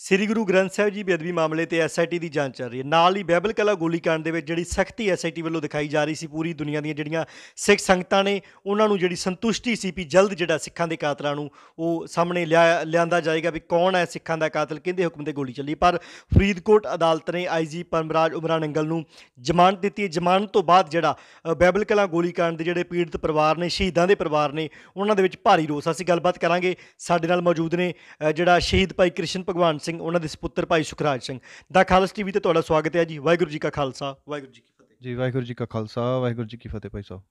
ਸ੍ਰੀ ਗੁਰੂ ਗ੍ਰੰਥ ਸਾਹਿਬ ਜੀ ਬੇਅਦਬੀ ਮਾਮਲੇ ਤੇ ਐਸਆਈਟੀ ਦੀ ਜਾਂਚ ਚੱਲ ਰਹੀ ਹੈ। ਨਾਲ ਹੀ ਬਾਈਬਲ ਕਲਾ ਗੋਲੀकांड ਦੇ ਵਿੱਚ ਜਿਹੜੀ ਸਖਤੀ ਐਸਆਈਟੀ ਵੱਲੋਂ ਦਿਖਾਈ ਜਾ ਰਹੀ ਸੀ ਪੂਰੀ ਦੁਨੀਆ ਦੀਆਂ ਜਿਹੜੀਆਂ ਸਿੱਖ ਸੰਗਤਾਂ ਨੇ, ਉਹਨਾਂ ਨੂੰ ਜਿਹੜੀ ਸੰਤੁਸ਼ਟੀ ਸੀ ਵੀ ਜਲਦ ਜਿਹੜਾ ਸਿੱਖਾਂ ਦੇ ਕਾਤਲਾਂ ਨੂੰ ਉਹ ਸਾਹਮਣੇ ਲਿਆਂਦਾ ਜਾਏਗਾ ਵੀ ਕੌਣ ਹੈ ਸਿੱਖਾਂ ਦਾ ਕਾਤਲ, ਕਿਹਦੇ ਹੁਕਮ ਤੇ ਗੋਲੀ ਚੱਲੀ। ਪਰ ਫਰੀਦਕੋਟ ਅਦਾਲਤ ਨੇ ਆਈਜੀ ਪਰਮਰਾਜ ਉਮਰਾਨ ਅੰਗਲ ਨੂੰ ਜ਼ਮਾਨਤ ਦਿੱਤੀ ਹੈ। ਜ਼ਮਾਨਤ ਤੋਂ ਬਾਅਦ ਜਿਹੜਾ ਬਾਈਬਲ ਕਲਾ ਗੋਲੀकांड ਦੇ ਜਿਹੜੇ ਪੀੜਤ ਪਰਿਵਾਰ ਨੇ, ਸ਼ਹੀਦਾਂ ਦੇ ਪਰਿਵਾਰ ਨੇ, ਉਹਨਾਂ ਦੇ ਵਿੱਚ ਭਾਰੀ ਰੋਸ। ਅਸੀਂ ਗੱਲਬਾਤ ਕਰਾਂਗੇ। ਸਾਡੇ ਨਾਲ ਮੌਜੂਦ ਨੇ ਜਿਹੜਾ ਸ਼ਹੀਦ ਭਾਈ ਕ੍ਰਿਸ਼ਨ ਭਗਵਾਨ ਸਿੰਘ, ਉਹਨਾਂ ਦੇ ਸੁਪੁੱਤਰ ਭਾਈ ਸੁਖਰਾਜ ਸਿੰਘ। ਦਾ ਖਾਲਸ ਟੀਵੀ ਤੇ ਤੁਹਾਡਾ ਸਵਾਗਤ ਹੈ ਜੀ। ਵਾਹਿਗੁਰੂ ਜੀ ਕਾ ਖਾਲਸਾ, ਵਾਹਿਗੁਰੂ ਜੀ ਕੀ ਫਤਿਹ। ਜੀ, ਵਾਹਿਗੁਰੂ ਜੀ ਕਾ ਖਾਲਸਾ, ਵਾਹਿਗੁਰੂ ਜੀ ਕੀ ਫਤਿਹ ਭਾਈ ਸਾਹਿਬ।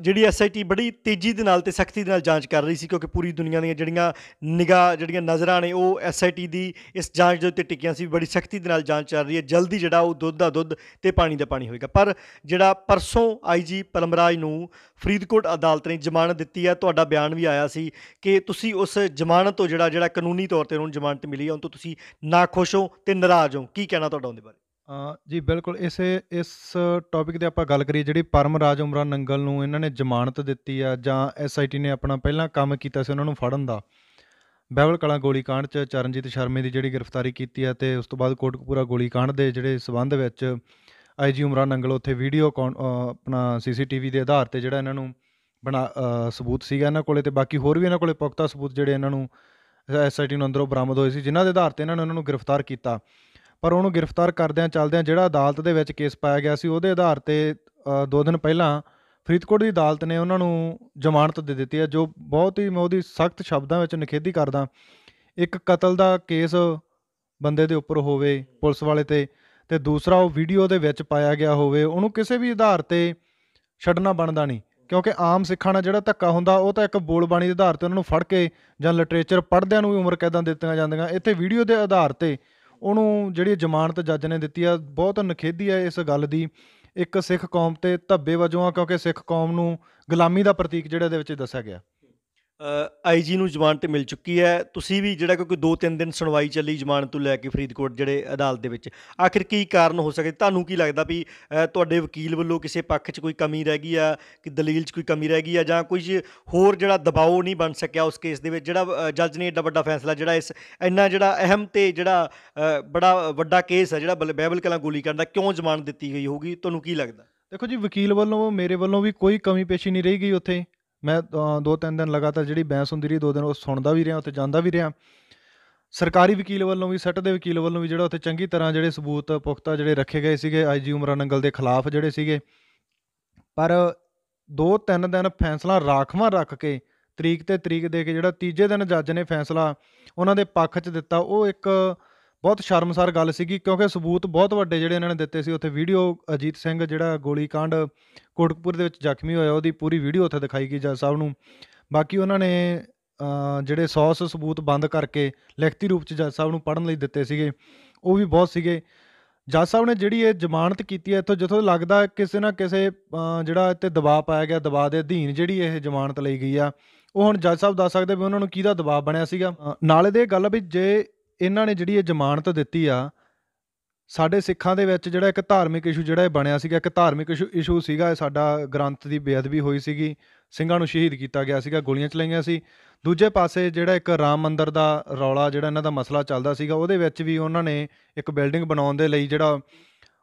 ਜਿਹੜੀ ਐਸਆਈਟੀ ਬੜੀ ਤੇਜ਼ੀ ਦੇ ਨਾਲ ਤੇ ਸਖਤੀ ਦੇ ਨਾਲ ਜਾਂਚ ਕਰ ਰਹੀ ਸੀ ਕਿਉਂਕਿ ਪੂਰੀ ਦੁਨੀਆ ਦੀਆਂ ਜਿਹੜੀਆਂ ਨਿਗਾਹ, ਜਿਹੜੀਆਂ ਨਜ਼ਰਾਂ ਨੇ ਉਹ ਐਸਆਈਟੀ ਦੀ ਇਸ ਜਾਂਚ ਦੇ ਉੱਤੇ ਟਿਕੀਆਂ ਸੀ, ਬੜੀ ਸਖਤੀ ਦੇ ਨਾਲ ਜਾਂਚ ਚੱਲ ਰਹੀ ਹੈ। ਜਲਦੀ ਜਿਹੜਾ ਉਹ ਦੁੱਧ ਦਾ ਦੁੱਧ ਤੇ ਪਾਣੀ ਦਾ ਪਾਣੀ ਹੋਏਗਾ। ਪਰ ਜਿਹੜਾ ਪਰਸੋਂ ਆਈਜੀ ਪਲਮਰਾਜ ਨੂੰ ਫਰੀਦਕੋਟ ਅਦਾਲਤ ਨੇ ਜ਼ਮਾਨਤ ਦਿੱਤੀ ਹੈ, ਤੁਹਾਡਾ ਬਿਆਨ ਵੀ ਆਇਆ ਸੀ ਕਿ ਤੁਸੀਂ ਉਸ ਜ਼ਮਾਨਤ ਤੋਂ ਜਿਹੜਾ ਜਿਹੜਾ ਕਾਨੂੰਨੀ ਤੌਰ ਤੇ ਉਹਨਾਂ ਨੂੰ ਜ਼ਮਾਨਤ ਮਿਲੀ ਹੈ ਉਹ ਤੋਂ ਤੁਸੀਂ ਨਾਖੁਸ਼ ਹੋ ਤੇ ਨਾਰਾਜ਼ ਹੋ। ਕੀ ਕਹਿਣਾ ਤੁਹਾਡਾ ਉਹਦੇ ਬਾਰੇ? ਜੀ, ਬਿਲਕੁਲ ਇਸੇ, ਇਸ ਟੌਪਿਕ ਤੇ ਆਪਾਂ ਗੱਲ ਕਰੀਏ ਜਿਹੜੀ ਪਰਮ ਰਾਜ ਉਮਰਾ ਨੰਗਲ ਨੂੰ ਇਹਨਾਂ ਨੇ ਜ਼ਮਾਨਤ ਦਿੱਤੀ ਆ ਜਾਂ ਐਸਆਈਟੀ ਨੇ ਆਪਣਾ ਪਹਿਲਾਂ ਕੰਮ ਕੀਤਾ ਸੀ ਉਹਨਾਂ ਨੂੰ ਫੜਨ ਦਾ। ਬਹਿਵਲ ਕਲਾਂ ਗੋਲੀकांड 'ਚ ਚਰਨਜੀਤ ਸ਼ਰਮੇ ਦੀ ਜਿਹੜੀ ਗ੍ਰਿਫਤਾਰੀ ਕੀਤੀ ਆ ਤੇ ਉਸ ਤੋਂ ਬਾਅਦ ਕੋਟਕਪੂਰਾ ਗੋਲੀकांड ਦੇ ਜਿਹੜੇ ਸਬੰਧ ਵਿੱਚ ਆਈਜੀ ਉਮਰਾ ਨੰਗਲ ਉੱਥੇ ਵੀਡੀਓ ਆਪਣਾ ਸੀਸੀਟੀਵੀ ਦੇ ਆਧਾਰ ਤੇ ਜਿਹੜਾ ਇਹਨਾਂ ਨੂੰ ਬਣਾ ਸਬੂਤ ਸੀਗਾ ਇਹਨਾਂ ਕੋਲੇ ਤੇ ਬਾਕੀ ਹੋਰ ਵੀ ਇਹਨਾਂ ਕੋਲੇ ਪੁਖਤਾ ਸਬੂਤ ਜਿਹੜੇ ਇਹਨਾਂ ਨੂੰ ਐਸਆਈਟੀ ਨੂੰ ਅੰਦਰੋਂ ਬਰਾਮਦ ਹੋਏ ਸੀ, ਜਿਨ੍ਹਾਂ ਦੇ ਆਧਾਰ ਤੇ ਇਹਨਾਂ ਨੇ ਉਹਨਾਂ ਨੂੰ ਗ੍ਰਿਫਤਾਰ ਕੀਤਾ। ਪਰ ਉਹਨੂੰ ਗ੍ਰਿਫਤਾਰ ਕਰਦਿਆਂ ਚੱਲਦਿਆਂ ਜਿਹੜਾ ਅਦਾਲਤ ਦੇ ਵਿੱਚ ਕੇਸ ਪਾਇਆ ਗਿਆ ਸੀ, ਉਹਦੇ ਆਧਾਰ ਤੇ ਦੋ ਦਿਨ ਪਹਿਲਾਂ ਫਰੀਦਕੋਟ ਦੀ ਅਦਾਲਤ ਨੇ ਉਹਨਾਂ ਨੂੰ ਜ਼ਮਾਨਤ ਦੇ ਦਿੱਤੀ ਹੈ, ਜੋ ਬਹੁਤ ਹੀ, ਮੈਂ ਉਹਦੀ ਸਖਤ ਸ਼ਬਦਾਂ ਵਿੱਚ ਨਿਖੇਧੀ ਕਰਦਾ, ਇੱਕ ਕਤਲ ਦਾ ਕੇਸ ਬੰਦੇ ਦੇ ਉੱਪਰ ਹੋਵੇ, ਪੁਲਿਸ ਵਾਲੇ ਤੇ ਤੇ ਦੂਸਰਾ ਉਹ ਵੀਡੀਓ ਦੇ ਵਿੱਚ ਪਾਇਆ ਗਿਆ ਹੋਵੇ, ਉਹਨੂੰ ਕਿਸੇ ਵੀ ਆਧਾਰ ਤੇ ਛੱਡਣਾ ਬਣਦਾ ਨਹੀਂ, ਕਿਉਂਕਿ ਆਮ ਸਿੱਖਾਂ ਨਾਲ ਜਿਹੜਾ ਧੱਕਾ ਹੁੰਦਾ, ਉਹ ਤਾਂ ਇੱਕ ਬੋਲਬਾਣੀ ਦੇ ਆਧਾਰ ਤੇ ਉਹਨਾਂ ਨੂੰ ਫੜ ਕੇ ਜਾਂ ਲਿਟਰੇਚਰ ਪੜ੍ਹਦਿਆਂ ਨੂੰ ਵੀ ਉਮਰ ਕੈਦਾਂ ਦਿੱਤੀਆਂ ਜਾਂਦੀਆਂ, ਇੱਥੇ ਵੀਡੀਓ ਦੇ ਆਧਾਰ ਤੇ ਉਹਨੂੰ ਜਿਹੜੀ ਜ਼ਮਾਨਤ ਜੱਜ ਨੇ ਦਿੱਤੀ ਆ, ਬਹੁਤ ਨਖੇਦੀ ਆ ਇਸ ਗੱਲ ਦੀ, ਇੱਕ ਸਿੱਖ ਕੌਮ ਤੇ ਧੱਬੇ ਵਜੋਂ ਆ, ਕਿਉਂਕਿ ਸਿੱਖ ਕੌਮ ਨੂੰ ਗੁਲਾਮੀ ਦਾ ਪ੍ਰਤੀਕ ਜਿਹੜਾ ਇਹਦੇ ਵਿੱਚ ਦੱਸਿਆ ਗਿਆ। ਆਈਜੀ ਨੂੰ ਜ਼ਮਾਨਤ ਮਿਲ ਚੁੱਕੀ ਹੈ। ਤੁਸੀਂ ਵੀ ਜਿਹੜਾ ਕਿਉਂਕਿ 2-3 ਦਿਨ ਸੁਣਵਾਈ ਚੱਲੀ ਜ਼ਮਾਨਤ ਤੋਂ ਲੈ ਕੇ ਫਰੀਦਕੋਟ ਜਿਹੜੇ ਅਦਾਲਤ ਦੇ ਵਿੱਚ, ਆਖਿਰ ਕੀ ਕਾਰਨ ਹੋ ਸਕੇ? ਤੁਹਾਨੂੰ ਕੀ ਲੱਗਦਾ ਵੀ ਤੁਹਾਡੇ ਵਕੀਲ ਵੱਲੋਂ ਕਿਸੇ ਪੱਖ 'ਚ ਕੋਈ ਕਮੀ ਰਹਿ ਗਈ ਆ, ਕਿ ਦਲੀਲ 'ਚ ਕੋਈ ਕਮੀ ਰਹਿ ਗਈ ਆ, ਜਾਂ ਕੋਈ ਹੋਰ ਜਿਹੜਾ ਦਬਾਅ ਨਹੀਂ ਬਣ ਸਕਿਆ ਉਸ ਕੇਸ ਦੇ ਵਿੱਚ? ਜਿਹੜਾ ਜੱਜ ਨੇ ਏਡਾ ਵੱਡਾ ਫੈਸਲਾ ਜਿਹੜਾ ਇਸ, ਇੰਨਾ ਜਿਹੜਾ ਅਹਿਮ ਤੇ ਜਿਹੜਾ ਬੜਾ ਵੱਡਾ ਕੇਸ ਹੈ ਜਿਹੜਾ ਬਲ- ਬਾਈਬਲ ਕਲਾਂ ਗੋਲੀ ਕਰਨ ਦਾ ਕਿਉਂ ਜ਼ਮਾਨਤ ਦਿੱਤੀ ਗਈ ਹੋਊਗੀ? ਤੁਹਾਨੂੰ ਕੀ ਲੱਗਦਾ? ਦੇਖੋ ਜੀ, ਵਕੀਲ ਵੱਲੋਂ, ਮੇਰੇ ਵੱਲੋਂ ਵੀ ਕੋਈ ਕਮੀ ਪੇਸ਼ੀ ਨਹੀਂ ਰਹੀ ਗਈ ਉੱਥੇ। ਮੈਂ ਦੋ ਤਿੰਨ ਦਿਨ ਲਗਾਤਾਰ ਜਿਹੜੀ ਬਹਿਸ ਹੁੰਦੀ ਰਹੀ, ਦੋ ਦਿਨ ਉਹ ਸੁਣਦਾ ਵੀ ਰਿਹਾ, ਉੱਥੇ ਜਾਂਦਾ ਵੀ ਰਿਹਾ। ਸਰਕਾਰੀ ਵਕੀਲ ਵੱਲੋਂ ਵੀ, ਸੱਟ ਦੇ ਵਕੀਲ ਵੱਲੋਂ ਵੀ ਜਿਹੜਾ ਉੱਥੇ ਚੰਗੀ ਤਰ੍ਹਾਂ ਜਿਹੜੇ ਸਬੂਤ ਪੁਖਤਾ ਜਿਹੜੇ ਰੱਖੇ ਗਏ ਸੀਗੇ ਆਈਜੀ ਉਮਰਾ ਨੰਗਲ ਦੇ ਖਿਲਾਫ ਜਿਹੜੇ ਸੀਗੇ। ਪਰ ਦੋ ਤਿੰਨ ਦਿਨ ਫੈਸਲਾ ਰਾਖਵਾਂ ਰੱਖ ਕੇ, ਤਰੀਕ ਤੇ ਤਰੀਕ ਦੇ ਕੇ ਜਿਹੜਾ ਤੀਜੇ ਦਿਨ ਜੱਜ ਨੇ ਫੈਸਲਾ, ਉਹਨਾਂ ਦੇ ਪੱਖ 'ਚ ਦਿੱਤਾ, ਉਹ ਇੱਕ ਬਹੁਤ ਸ਼ਰਮਸਾਰ ਗੱਲ ਸੀਗੀ, ਕਿਉਂਕਿ ਸਬੂਤ ਬਹੁਤ ਵੱਡੇ ਜਿਹੜੇ ਇਹਨਾਂ ਨੇ ਦਿੱਤੇ ਸੀ। ਉੱਥੇ ਵੀਡੀਓ ਅਜੀਤ ਸਿੰਘ ਜਿਹੜਾ ਗੋਲੀकांड ਕੋਟਕਪੂਰ ਦੇ ਵਿੱਚ ਜ਼ਖਮੀ ਹੋਇਆ, ਉਹਦੀ ਪੂਰੀ ਵੀਡੀਓ ਉੱਥੇ ਦਿਖਾਈ ਗਈ ਜੱਜ ਸਾਹਿਬ ਨੂੰ। ਬਾਕੀ ਉਹਨਾਂ ਨੇ ਜਿਹੜੇ 100 ਸਬੂਤ ਬੰਦ ਕਰਕੇ ਲਿਖਤੀ ਰੂਪ 'ਚ ਜੱਜ ਸਾਹਿਬ ਨੂੰ ਪੜ੍ਹਨ ਲਈ ਦਿੱਤੇ ਸੀਗੇ, ਉਹ ਵੀ ਬਹੁਤ ਸੀਗੇ। ਜੱਜ ਸਾਹਿਬ ਨੇ ਜਿਹੜੀ ਇਹ ਜ਼ਮਾਨਤ ਕੀਤੀ ਹੈ, ਇੱਥੋਂ ਜਿੱਥੋਂ ਲੱਗਦਾ ਕਿਸੇ ਨਾ ਕਿਸੇ ਜਿਹੜਾ ਇੱਥੇ ਦਬਾਅ ਪਾਇਆ ਗਿਆ, ਦਬਾਅ ਦੇ ਅਧੀਨ ਜਿਹੜੀ ਇਹ ਜ਼ਮਾਨਤ ਲਈ ਗਈ ਆ, ਉਹ ਹੁਣ ਜੱਜ ਸਾਹਿਬ ਦੱਸ ਸਕਦੇ ਵੀ ਉਹਨਾਂ ਨੂੰ ਕਿਹਦਾ ਦਬਾਅ ਬਣਿਆ ਸੀਗਾ। ਨਾਲੇ ਦੇ ਇਹ ਗੱਲ ਵੀ ਜੇ ਇਹਨਾਂ ਨੇ ਜਿਹੜੀ ਇਹ ਜ਼ਮਾਨਤ ਦਿੱਤੀ ਆ, ਸਾਡੇ ਸਿੱਖਾਂ ਦੇ ਵਿੱਚ ਜਿਹੜਾ ਇੱਕ ਧਾਰਮਿਕ ਇਸ਼ੂ ਜਿਹੜਾ ਇਹ ਬਣਿਆ ਸੀਗਾ, ਇੱਕ ਧਾਰਮਿਕ ਇਸ਼ੂ ਇਸ਼ੂ ਸੀਗਾ, ਇਹ ਸਾਡਾ ਗ੍ਰੰਥ ਦੀ ਬੇਅਦਬੀ ਹੋਈ ਸੀਗੀ, ਸਿੰਘਾਂ ਨੂੰ ਸ਼ਹੀਦ ਕੀਤਾ ਗਿਆ ਸੀਗਾ, ਗੋਲੀਆਂ ਚਲਾਈਆਂ ਸੀ। ਦੂਜੇ ਪਾਸੇ ਜਿਹੜਾ ਇੱਕ ਰਾਮ ਮੰਦਿਰ ਦਾ ਰੌਲਾ, ਜਿਹੜਾ ਇਹਨਾਂ ਦਾ ਮਸਲਾ ਚੱਲਦਾ ਸੀਗਾ, ਉਹਦੇ ਵਿੱਚ ਵੀ ਉਹਨਾਂ ਨੇ ਇੱਕ ਬਿਲਡਿੰਗ ਬਣਾਉਣ ਦੇ ਲਈ ਜਿਹੜਾ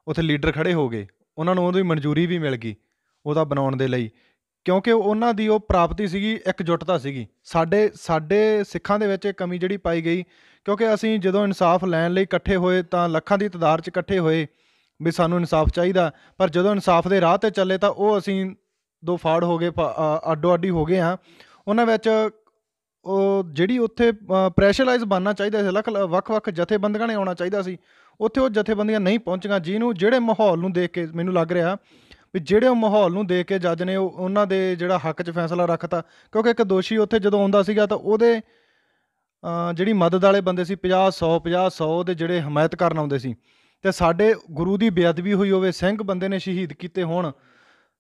ਉੱਥੇ ਲੀਡਰ ਖੜੇ ਹੋ ਗਏ, ਉਹਨਾਂ ਨੂੰ ਉਹਦੀ ਮਨਜ਼ੂਰੀ ਵੀ ਮਿਲ ਗਈ ਉਹਦਾ ਬਣਾਉਣ ਦੇ ਲਈ। ਕਿਉਂਕਿ ਉਹਨਾਂ ਦੀ ਉਹ ਪ੍ਰਾਪਤੀ ਸੀਗੀ, ਇਕਜੁੱਟਤਾ ਸੀਗੀ। ਸਾਡੇ ਸਾਡੇ ਸਿੱਖਾਂ ਦੇ ਵਿੱਚ ਇਹ ਕਮੀ ਜਿਹੜੀ ਪਾਈ ਗਈ ਕਿਉਂਕਿ ਅਸੀਂ ਜਦੋਂ ਇਨਸਾਫ ਲੈਣ ਲਈ ਇਕੱਠੇ ਹੋਏ ਤਾਂ ਲੱਖਾਂ ਦੀ ਤਾਦਾਦ 'ਚ ਇਕੱਠੇ ਹੋਏ ਵੀ ਸਾਨੂੰ ਇਨਸਾਫ ਚਾਹੀਦਾ। ਪਰ ਜਦੋਂ ਇਨਸਾਫ ਦੇ ਰਾਹ ਤੇ ਚੱਲੇ ਤਾਂ ਉਹ ਅਸੀਂ ਦੋ ਫਾੜ ਹੋ ਗਏ ਪ- ਅ, ਅੱਡੋ ਅੱਡੀ ਹੋ ਗਏ ਆ ਉਹਨਾਂ ਵਿੱਚ ਉਹ ਜਿਹੜੀ ਉੱਥੇ ਪ੍ਰੈਸ਼ਰਾਈਜ਼ ਬਣਨਾ ਚਾਹੀਦਾ ਸੀ ਲੱਖ ਵੱਖ-ਵੱਖ ਜਥੇਬੰਦੀਆਂ ਨੇ ਆਉਣਾ ਚਾਹੀਦਾ ਸੀ ਉੱਥੇ ਉਹ ਜਥੇਬੰਦੀਆਂ ਨਹੀਂ ਪਹੁੰਚੀਆਂ ਜਿਹਨੂੰ ਜਿਹੜੇ ਮਾਹੌਲ ਨੂੰ ਦੇਖ ਕੇ ਮੈਨੂੰ ਲੱਗ ਰਿਹਾ ਵੀ ਜਿਹੜੇ ਉਹ ਮਾਹੌਲ ਨੂੰ ਦੇਖ ਕੇ ਜੱਜ ਨੇ ਉਹ- ਉਹਨਾਂ ਦੇ ਜਿਹੜਾ ਹੱਕ 'ਚ ਫੈਸਲਾ ਰੱਖਤਾ ਕਿਉਂਕਿ ਇੱਕ ਦੋਸ਼ੀ ਉੱਥੇ ਜਦੋਂ ਆਉਂਦਾ ਸੀਗਾ ਤਾਂ ਉਹਦੇ ਜਿਹੜੀ ਮਦਦ ਵਾਲੇ ਬੰਦੇ ਸੀ 50 100 50 100 ਦੇ ਜਿਹੜੇ ਹਮਾਇਤ ਕਰਨ ਆਉਂਦੇ ਸੀ, ਤੇ ਸਾਡੇ ਗੁਰੂ ਦੀ ਬੇਅਦਬੀ ਹੋਈ ਹੋਵੇ, ਸਿੰਘ ਬੰਦੇ ਨੇ ਸ਼ਹੀਦ ਕੀਤੇ ਹੋਣ,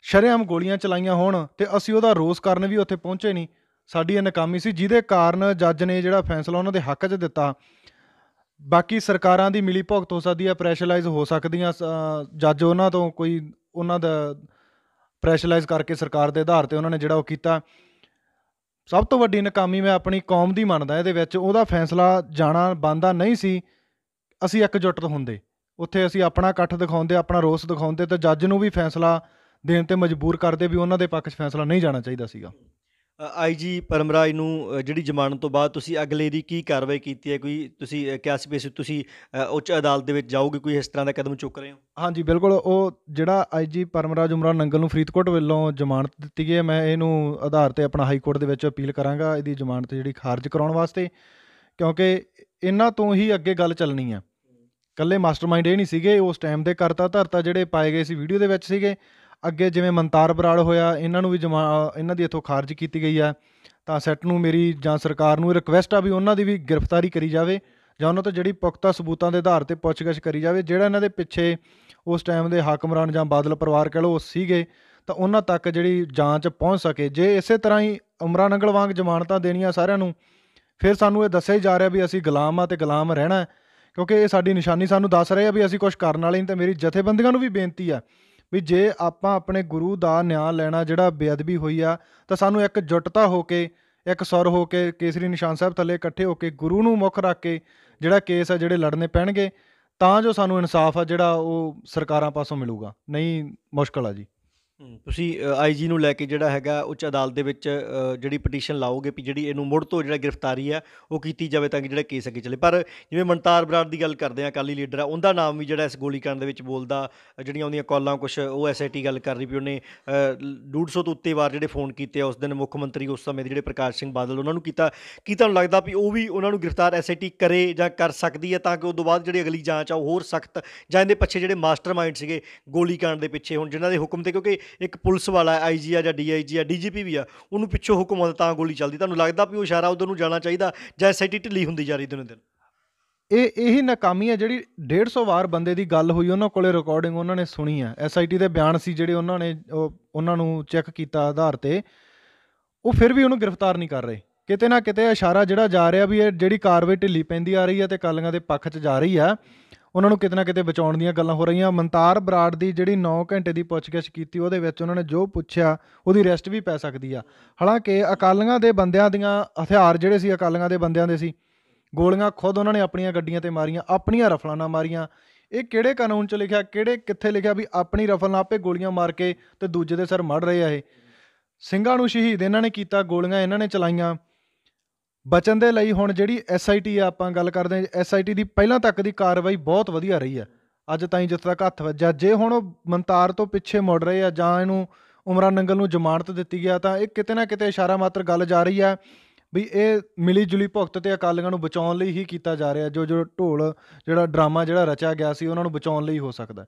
ਸ਼ਰੇਆਮ ਗੋਲੀਆਂ ਚਲਾਈਆਂ ਹੋਣ, ਤੇ ਅਸੀਂ ਉਹਦਾ ਰੋਸ ਕਰਨ ਵੀ ਉੱਥੇ ਪਹੁੰਚੇ ਨਹੀਂ, ਸਾਡੀ ਇਹ ਨਾਕਾਮੀ ਸੀ, ਜਿਹਦੇ ਕਾਰਨ ਜੱਜ ਨੇ ਜਿਹੜਾ ਫੈਸਲਾ ਉਹਨਾਂ ਦੇ ਹੱਕ 'ਚ ਦਿੱਤਾ, ਬਾਕੀ ਸਰਕਾਰਾਂ ਦੀ ਮਿਲੀ ਭੁਗਤ ਹੋ ਸਕਦੀ ਹੈ ਪ੍ਰੈਸ਼ਰਾਈਜ਼ ਹੋ ਸਕਦੀਆਂ ਸ- ਜੱਜ ਉਹਨਾਂ ਤੋਂ ਕੋਈ, ਉਹਨਾਂ ਦਾ ਪ੍ਰੈਸ਼ਰਾਈਜ਼ ਕਰਕੇ ਸਰਕਾਰ ਦੇ ਆਧਾਰ ਤੇ ਉਹਨਾਂ ਨੇ ਜਿਹੜਾ ਉਹ ਕੀਤਾ। ਸਭ ਤੋਂ ਵੱਡੀ ਨਾਕਾਮੀ ਮੈਂ ਆਪਣੀ ਕੌਮ ਦੀ ਮੰਨਦਾ ਇਹਦੇ ਵਿੱਚ, ਉਹਦਾ ਫੈਸਲਾ ਜਾਣਾ ਬੰਦਾ ਨਹੀਂ ਸੀ, ਅਸੀਂ ਇਕਜੁੱਟ ਹੁੰਦੇ। ਉੱਥੇ ਅਸੀਂ ਆਪਣਾ ਇਕੱਠ ਦਿਖਾਉਂਦੇ, ਆਪਣਾ ਰੋਸ ਦਿਖਾਉਂਦੇ ਤੇ ਜੱਜ ਨੂੰ ਵੀ ਫੈਸਲਾ ਦੇਣ ਤੇ ਮਜਬੂਰ ਕਰਦੇ ਵੀ ਉਹਨਾਂ ਦੇ ਪੱਖ 'ਚ ਫੈਸਲਾ ਨਹੀਂ ਜਾਣਾ ਚਾਹੀਦਾ ਸੀਗਾ। ਆਈਜੀ ਪਰਮਰਾਜ ਨੂੰ ਜਿਹੜੀ ਜ਼ਮਾਨਤ ਤੋਂ ਬਾਅਦ ਤੁਸੀਂ ਅਗਲੇ ਦੀ ਕੀ ਕਾਰਵਾਈ ਕੀਤੀ ਹੈ? ਕੋਈ ਤੁਸੀਂ ਅ, ਕਿਹਾ ਸੀ ਵੀ ਅਸੀਂ ਤੁਸੀਂ ਉੱਚ ਅਦਾਲਤ ਦੇ ਵਿੱਚ ਜਾਓਗੇ? ਕੋਈ ਇਸ ਤਰ੍ਹਾਂ ਦਾ ਕਦਮ ਚੁੱਕ ਰਹੇ ਹੋ? ਹਾਂਜੀ ਬਿਲਕੁਲ। ਉਹ ਜਿਹੜਾ ਆਈਜੀ ਪਰਮਰਾਜ ਉਮਰਾ ਨੰਗਲ ਨੂੰ ਫਰੀਦਕੋਟ ਵੱਲੋਂ ਜ਼ਮਾਨਤ ਦਿੱਤੀ ਗਈ ਹੈ ਮੈਂ ਇਹਨੂੰ ਆਧਾਰ ਤੇ ਆਪਣਾ ਹਾਈ ਕੋਰਟ ਦੇ ਵਿੱਚ ਅਪੀਲ ਕਰਾਂਗਾ ਇਹਦੀ ਜ਼ਮਾਨਤ ਜਿਹੜੀ ਖਾਰਜ ਕਰਾਉਣ ਵਾਸਤੇ ਕਿਉਂਕਿ ਇਹਨਾਂ ਤੋਂ ਹੀ ਅੱਗੇ ਗੱਲ ਚੱਲਣੀ ਆ ਕੱਲੇ ਮਾਸਟਰਮਾਈਂਡ ਇਹ ਨਹੀਂ ਸੀਗੇ ਉਸ ਟਾਈਮ ਦੇ ਕਰਤਾ ਧਰਤਾ ਜਿਹੜੇ ਪਾਏ ਗਏ ਸੀ ਵੀਡੀਓ ਦੇ ਵਿੱਚ ਸੀਗੇ। ਅੱਗੇ ਜਿਵੇਂ ਮਨਤਾਰ ਬਰਾੜ ਹੋਇਆ, ਇਹਨਾਂ ਨੂੰ ਵੀ ਜਮਾ, ਇਹਨਾਂ ਦੀ ਇੱਥੋਂ ਖਾਰਜ ਕੀਤੀ ਗਈ ਆ ਤਾਂ ਸੈੱਟ ਨੂੰ ਮੇਰੀ ਜਾਂ ਸਰਕਾਰ ਨੂੰ ਰਿਕਵੈਸਟ ਆ ਵੀ ਉਹਨਾਂ ਦੀ ਵੀ ਗ੍ਰਿਫਤਾਰੀ ਕਰੀ ਜਾਵੇ ਜਾਂ ਉਹਨਾਂ ਤੋਂ ਜਿਹੜੀ ਪੁਖਤਾ ਸਬੂਤਾਂ ਦੇ ਆਧਾਰ ਤੇ ਪੁੱਛਗਿੱਛ ਕਰੀ ਜਾਵੇ। ਜਿਹੜਾ ਇਹਨਾਂ ਦੇ ਪਿੱਛੇ ਉਸ ਟਾਈਮ ਦੇ ਹਾਕਮਰਾਨ ਜਾਂ ਬਾਦਲ ਪਰਿਵਾਰ ਕਹ ਲਓ, ਉਹ ਸੀਗੇ, ਤਾਂ ਉਹਨਾਂ ਤੱਕ ਜਿਹੜੀ ਜਾਂਚ ਪਹੁੰਚ ਸਕੇ। ਜੇ ਇਸੇ ਤਰ੍ਹਾਂ ਹੀ ਉਮਰਾ ਨੰਗਲ ਵਾਂਗ ਜ਼ਮਾਨਤਾਂ ਦੇਣੀਆਂ ਸਾਰਿਆਂ ਨੂੰ, ਫਿਰ ਸਾਨੂੰ ਇਹ ਦੱਸਿਆ ਹੀ ਜਾ ਰਿਹਾ ਵੀ ਅਸੀਂ ਗੁਲਾਮ ਆ ਤੇ ਗੁਲਾਮ ਰਹਿਣਾ ਕਿਉਂਕਿ ਇਹ ਸਾਡੀ ਨਿਸ਼ਾਨੀ ਸਾਨੂੰ ਦੱਸ ਰਹੇ ਆ ਵੀ ਅਸੀਂ ਕੁਝ ਕਰਨ ਵਾਲੇ ਨਹੀਂ ਤਾਂ ਮੇਰੀ ਜਥੇਬੰਦੀਆਂ ਨੂੰ ਵੀ ਬੇਨਤੀ ਆ ਵੀ ਜੇ ਆਪਾਂ ਆਪਣੇ ਗੁਰੂ ਦਾ ਨਿਆਂ ਲੈਣਾ ਜਿਹੜਾ ਬੇਅਦਬੀ ਹੋਈ ਆ, ਤਾਂ ਸਾਨੂੰ ਇੱਕ ਜੁੱਟਤਾ ਹੋ ਕੇ, ਇੱਕ ਸੁਰ ਹੋ ਕੇ ਕੇਸਰੀ ਨਿਸ਼ਾਨ ਸਾਹਿਬ ਥੱਲੇ ਇਕੱਠੇ ਹੋ ਕੇ ਗੁਰੂ ਨੂੰ ਮੁੱਖ ਰੱਖ ਕੇ ਜਿਹੜਾ ਕੇਸ ਆ, ਜਿਹੜੇ ਲੜਨੇ ਪੈਣਗੇ, ਤਾਂ ਜੋ ਸਾਨੂੰ ਇਨਸਾਫ ਆ ਜਿਹੜਾ ਉਹ ਸਰਕਾਰਾਂ ਪਾਸੋਂ ਮਿਲੂਗਾ। ਨਹੀਂ, ਮੁਸ਼ਕਲ ਆ ਜੀ। ਤੁਸੀਂ ਅ, ਆਈਜੀ ਨੂੰ ਲੈ ਕੇ ਜਿਹੜਾ ਹੈਗਾ ਉੱਚ ਅਦਾਲਤ ਦੇ ਵਿੱਚ ਜਿਹੜੀ ਪਟੀਸ਼ਨ ਲਾਓਗੇ ਵੀ ਜਿਹੜੀ ਇਹਨੂੰ ਮੁੜ ਤੋਂ ਜਿਹੜਾ ਗ੍ਰਿਫਤਾਰੀ ਆ ਉਹ ਕੀਤੀ ਜਾਵੇ ਤਾਂ ਕਿ ਜਿਹੜਾ ਕੇਸ ਅੱਗੇ ਚੱਲੇ। ਪਰ ਜਿਵੇਂ ਮਨਤਾਰ ਬਰਾੜ ਦੀ ਗੱਲ ਕਰਦੇ ਆ ਅਕਾਲੀ ਲੀਡਰ ਆ ਉਹਦਾ ਨਾਮ ਵੀ ਜਿਹੜਾ ਇਸ ਗੋਲੀकांड ਦੇ ਵਿੱਚ ਬੋਲਦਾ ਜਿਹੜੀਆਂ ਉਹਦੀਆਂ ਕਾਲਾਂ ਕੁਝ ਉਹ ਐਸਆਈਟੀ ਗੱਲ ਕਰ ਰਹੀ ਵੀ ਉਹਨੇ ਅ, ਲ- 150 ਤੋਂ ਉੱਤੇ ਵਾਰ ਜਿਹੜੇ ਫੋਨ ਕੀਤੇ ਆ ਉਸ ਦਿਨ ਮੁੱਖ ਮੰਤਰੀ ਉਸ ਸਮੇਂ ਦੇ ਜਿਹੜੇ ਪ੍ਰਕਾਸ਼ ਸਿੰਘ ਬਾਦਲ ਉਹਨਾਂ ਨੂੰ ਕੀਤਾ। ਕੀ ਤੁਹਾਨੂੰ ਲੱਗਦਾ ਵੀ ਉਹ ਵੀ ਉਹਨਾਂ ਨੂੰ ਗ੍ਰਿਫਤਾਰ ਐਸਆਈਟੀ ਕਰੇ ਜਾਂ ਕਰ ਸਕਦੀ ਹੈ ਤਾਂ ਕਿ ਉਸ ਤੋਂ ਬਾਅਦ ਜਿਹੜੀ ਅਗਲੀ ਜਾਂਚ ਆ ਉਹ ਹੋਰ ਸਖਤ ਜਾਂ ਇਹਦੇ ਪਿੱਛੇ ਜਿਹੜੇ ਮਾਸਟਰਮਾਈਂਡ ਸੀਗੇ ਗੋਲੀ ਕਾਂਡ ਦੇ ਪਿੱਛੇ ਹੁਣ ਜਿਨ੍ਹਾਂ ਦੇ ਹੁਕਮ ਤੇ ਕਿਉਂਕਿ ਇੱਕ ਪੁਲਿਸ ਵਾਲਾ ਆਈਜੀ ਆ ਜਾਂ ਡੀਆਈਜੀ ਆ ਡੀਜੀਪੀ ਵੀ ਆ, ਉਹਨੂੰ ਪਿੱਛੋਂ ਹੁਕਮ ਆਉਂਦਾ ਤਾਂ ਗੋਲੀ ਚੱਲਦੀ। ਤੁਹਾਨੂੰ ਲੱਗਦਾ ਵੀ ਉਹ ਇਸ਼ਾਰਾ ਉਧਰ ਨੂੰ ਜਾਣਾ ਚਾਹੀਦਾ ਜਾਂ ਐਸਆਈਟੀ ਢਿੱਲੀ ਹੁੰਦੀ ਜਾ ਰਹੀ ਦਿਨੋਂ ਦਿਨ? ਇਹ, ਇਹੀ ਨਾਕਾਮੀ ਹੈ ਜਿਹੜੀ 150 ਵਾਰ ਬੰਦੇ ਦੀ ਗੱਲ ਹੋਈ, ਉਹਨਾਂ ਕੋਲੇ ਰਿਕਾਰਡਿੰਗ ਉਹਨਾਂ ਨੇ ਸੁਣੀ ਆ। ਐਸਆਈਟੀ ਦੇ ਬਿਆਨ ਸੀ ਜਿਹੜੇ ਉਹਨਾਂ ਨੇ, ਉਹ- ਉਹਨਾਂ ਨੂੰ ਚੈੱਕ ਕੀਤਾ ਆਧਾਰ ਤੇ। ਉਹ ਫਿਰ ਵੀ ਉਹਨੂੰ ਗ੍ਰਿਫਤਾਰ ਨਹੀਂ ਕਰ ਰਹੇ। ਕਿਤੇ ਨਾ ਕਿਤੇ ਇਸ਼ਾਰਾ ਜਿਹੜਾ ਜਾ ਰਿਹਾ ਵੀ ਇਹ ਜਿਹੜੀ ਕਾਰਵਾਈ ਢਿੱਲੀ ਪੈਂਦੀ ਆ ਰਹੀ ਹੈ ਤੇ ਕਾਲੀਆਂ ਦੇ ਪੱਖ 'ਚ ਜਾ ਰਹੀ ਆ ਉਹਨਾਂ ਨੂੰ ਕਿਤੇ ਨਾ ਕਿਤੇ ਬਚਾਉਣ ਦੀਆਂ ਗੱਲਾਂ ਹੋ ਰਹੀਆਂ। ਮਨਤਾਰ ਬਰਾੜ ਦੀ ਜਿਹੜੀ 9 ਘੰਟੇ ਦੀ ਪੁੱਛਗਿੱਛ ਕੀਤੀ, ਉਹਦੇ ਵਿੱਚ ਉਹਨਾਂ ਨੇ ਜੋ ਪੁੱਛਿਆ, ਉਹਦੀ ਰੈਸਟ ਵੀ ਪੈ ਸਕਦੀ ਆ। ਹਾਲਾਂਕਿ ਅਕਾਲੀਆਂ ਦੇ ਬੰਦਿਆਂ ਦੀਆਂ ਹਥਿਆਰ ਜਿਹੜੇ ਸੀ, ਅਕਾਲੀਆਂ ਦੇ ਬੰਦਿਆਂ ਦੇ ਸੀ, ਗੋਲੀਆਂ ਖੁਦ ਉਹਨਾਂ ਨੇ ਆਪਣੀਆਂ ਗੱਡੀਆਂ ਤੇ ਮਾਰੀਆਂ, ਆਪਣੀਆਂ ਰਫਲਾਂ ਨਾਲ ਮਾਰੀਆਂ। ਇਹ ਕਿਹੜੇ ਕਾਨੂੰਨ 'ਚ ਲਿਖਿਆ, ਕਿਹੜੇ ਕਿੱਥੇ ਲਿਖਿਆ ਵੀ ਆਪਣੀ ਰਫਲ ਨਾਲ ਆਪੇ ਗੋਲੀਆਂ ਮਾਰ ਕੇ ਤੇ ਦੂਜੇ ਦੇ ਸਿਰ ਮੜ ਰਹੇ ਆ ਇਹ। ਸਿੰਘਾਂ ਨੂੰ ਸ਼ਹੀਦ ਇਹਨਾਂ ਨੇ ਕੀਤਾ, ਗੋਲੀਆਂ ਇਹਨਾਂ ਨੇ ਚਲਾਈਆਂ। ਬਚਣ ਦੇ ਲਈ ਹੁਣ ਜਿਹੜੀ ਐਸਆਈਟੀ ਆ, ਆਪਾਂ ਗੱਲ ਕਰਦੇ ਹਾਂ ਐਸਆਈਟੀ ਦੀ ਪਹਿਲਾਂ ਤੱਕ ਦੀ ਕਾਰਵਾਈ ਬਹੁਤ ਵਧੀਆ ਰਹੀ ਆ ਅੱਜ ਤਾਈਂ ਜਿੱਥੇ ਤੱਕ ਹੱਥ ਵੱਜਾ ਜੇ ਹੁਣ ਉਹ ਮੰਤਾਰ ਤੋਂ ਪਿੱਛੇ ਮੁੜ ਰਹੇ ਆ ਜਾਂ ਇਹਨੂੰ ਉਮਰਾ ਨੰਗਲ ਨੂੰ ਜ਼ਮਾਨਤ ਦਿੱਤੀ ਗਿਆ, ਤਾਂ ਇਹ ਕਿਤੇ ਨਾ ਕਿਤੇ ਇਸ਼ਾਰਾ ਮਾਤਰ ਗੱਲ ਜਾ ਰਹੀ ਆ ਵੀ ਇਹ ਮਿਲੀ ਜੁਲੀ ਭੁਗਤ ਤੇ ਅਕਾਲੀਆਂ ਨੂੰ ਬਚਾਉਣ ਲਈ ਹੀ ਕੀਤਾ ਜਾ ਰਿਹਾ। ਜੋ ਜੋ ਢੋਲ, ਜਿਹੜਾ ਡਰਾਮਾ ਜਿਹੜਾ ਰਚਿਆ ਗਿਆ ਸੀ, ਉਹਨਾਂ ਨੂੰ ਬਚਾਉਣ ਲਈ ਹੋ ਸਕਦਾ।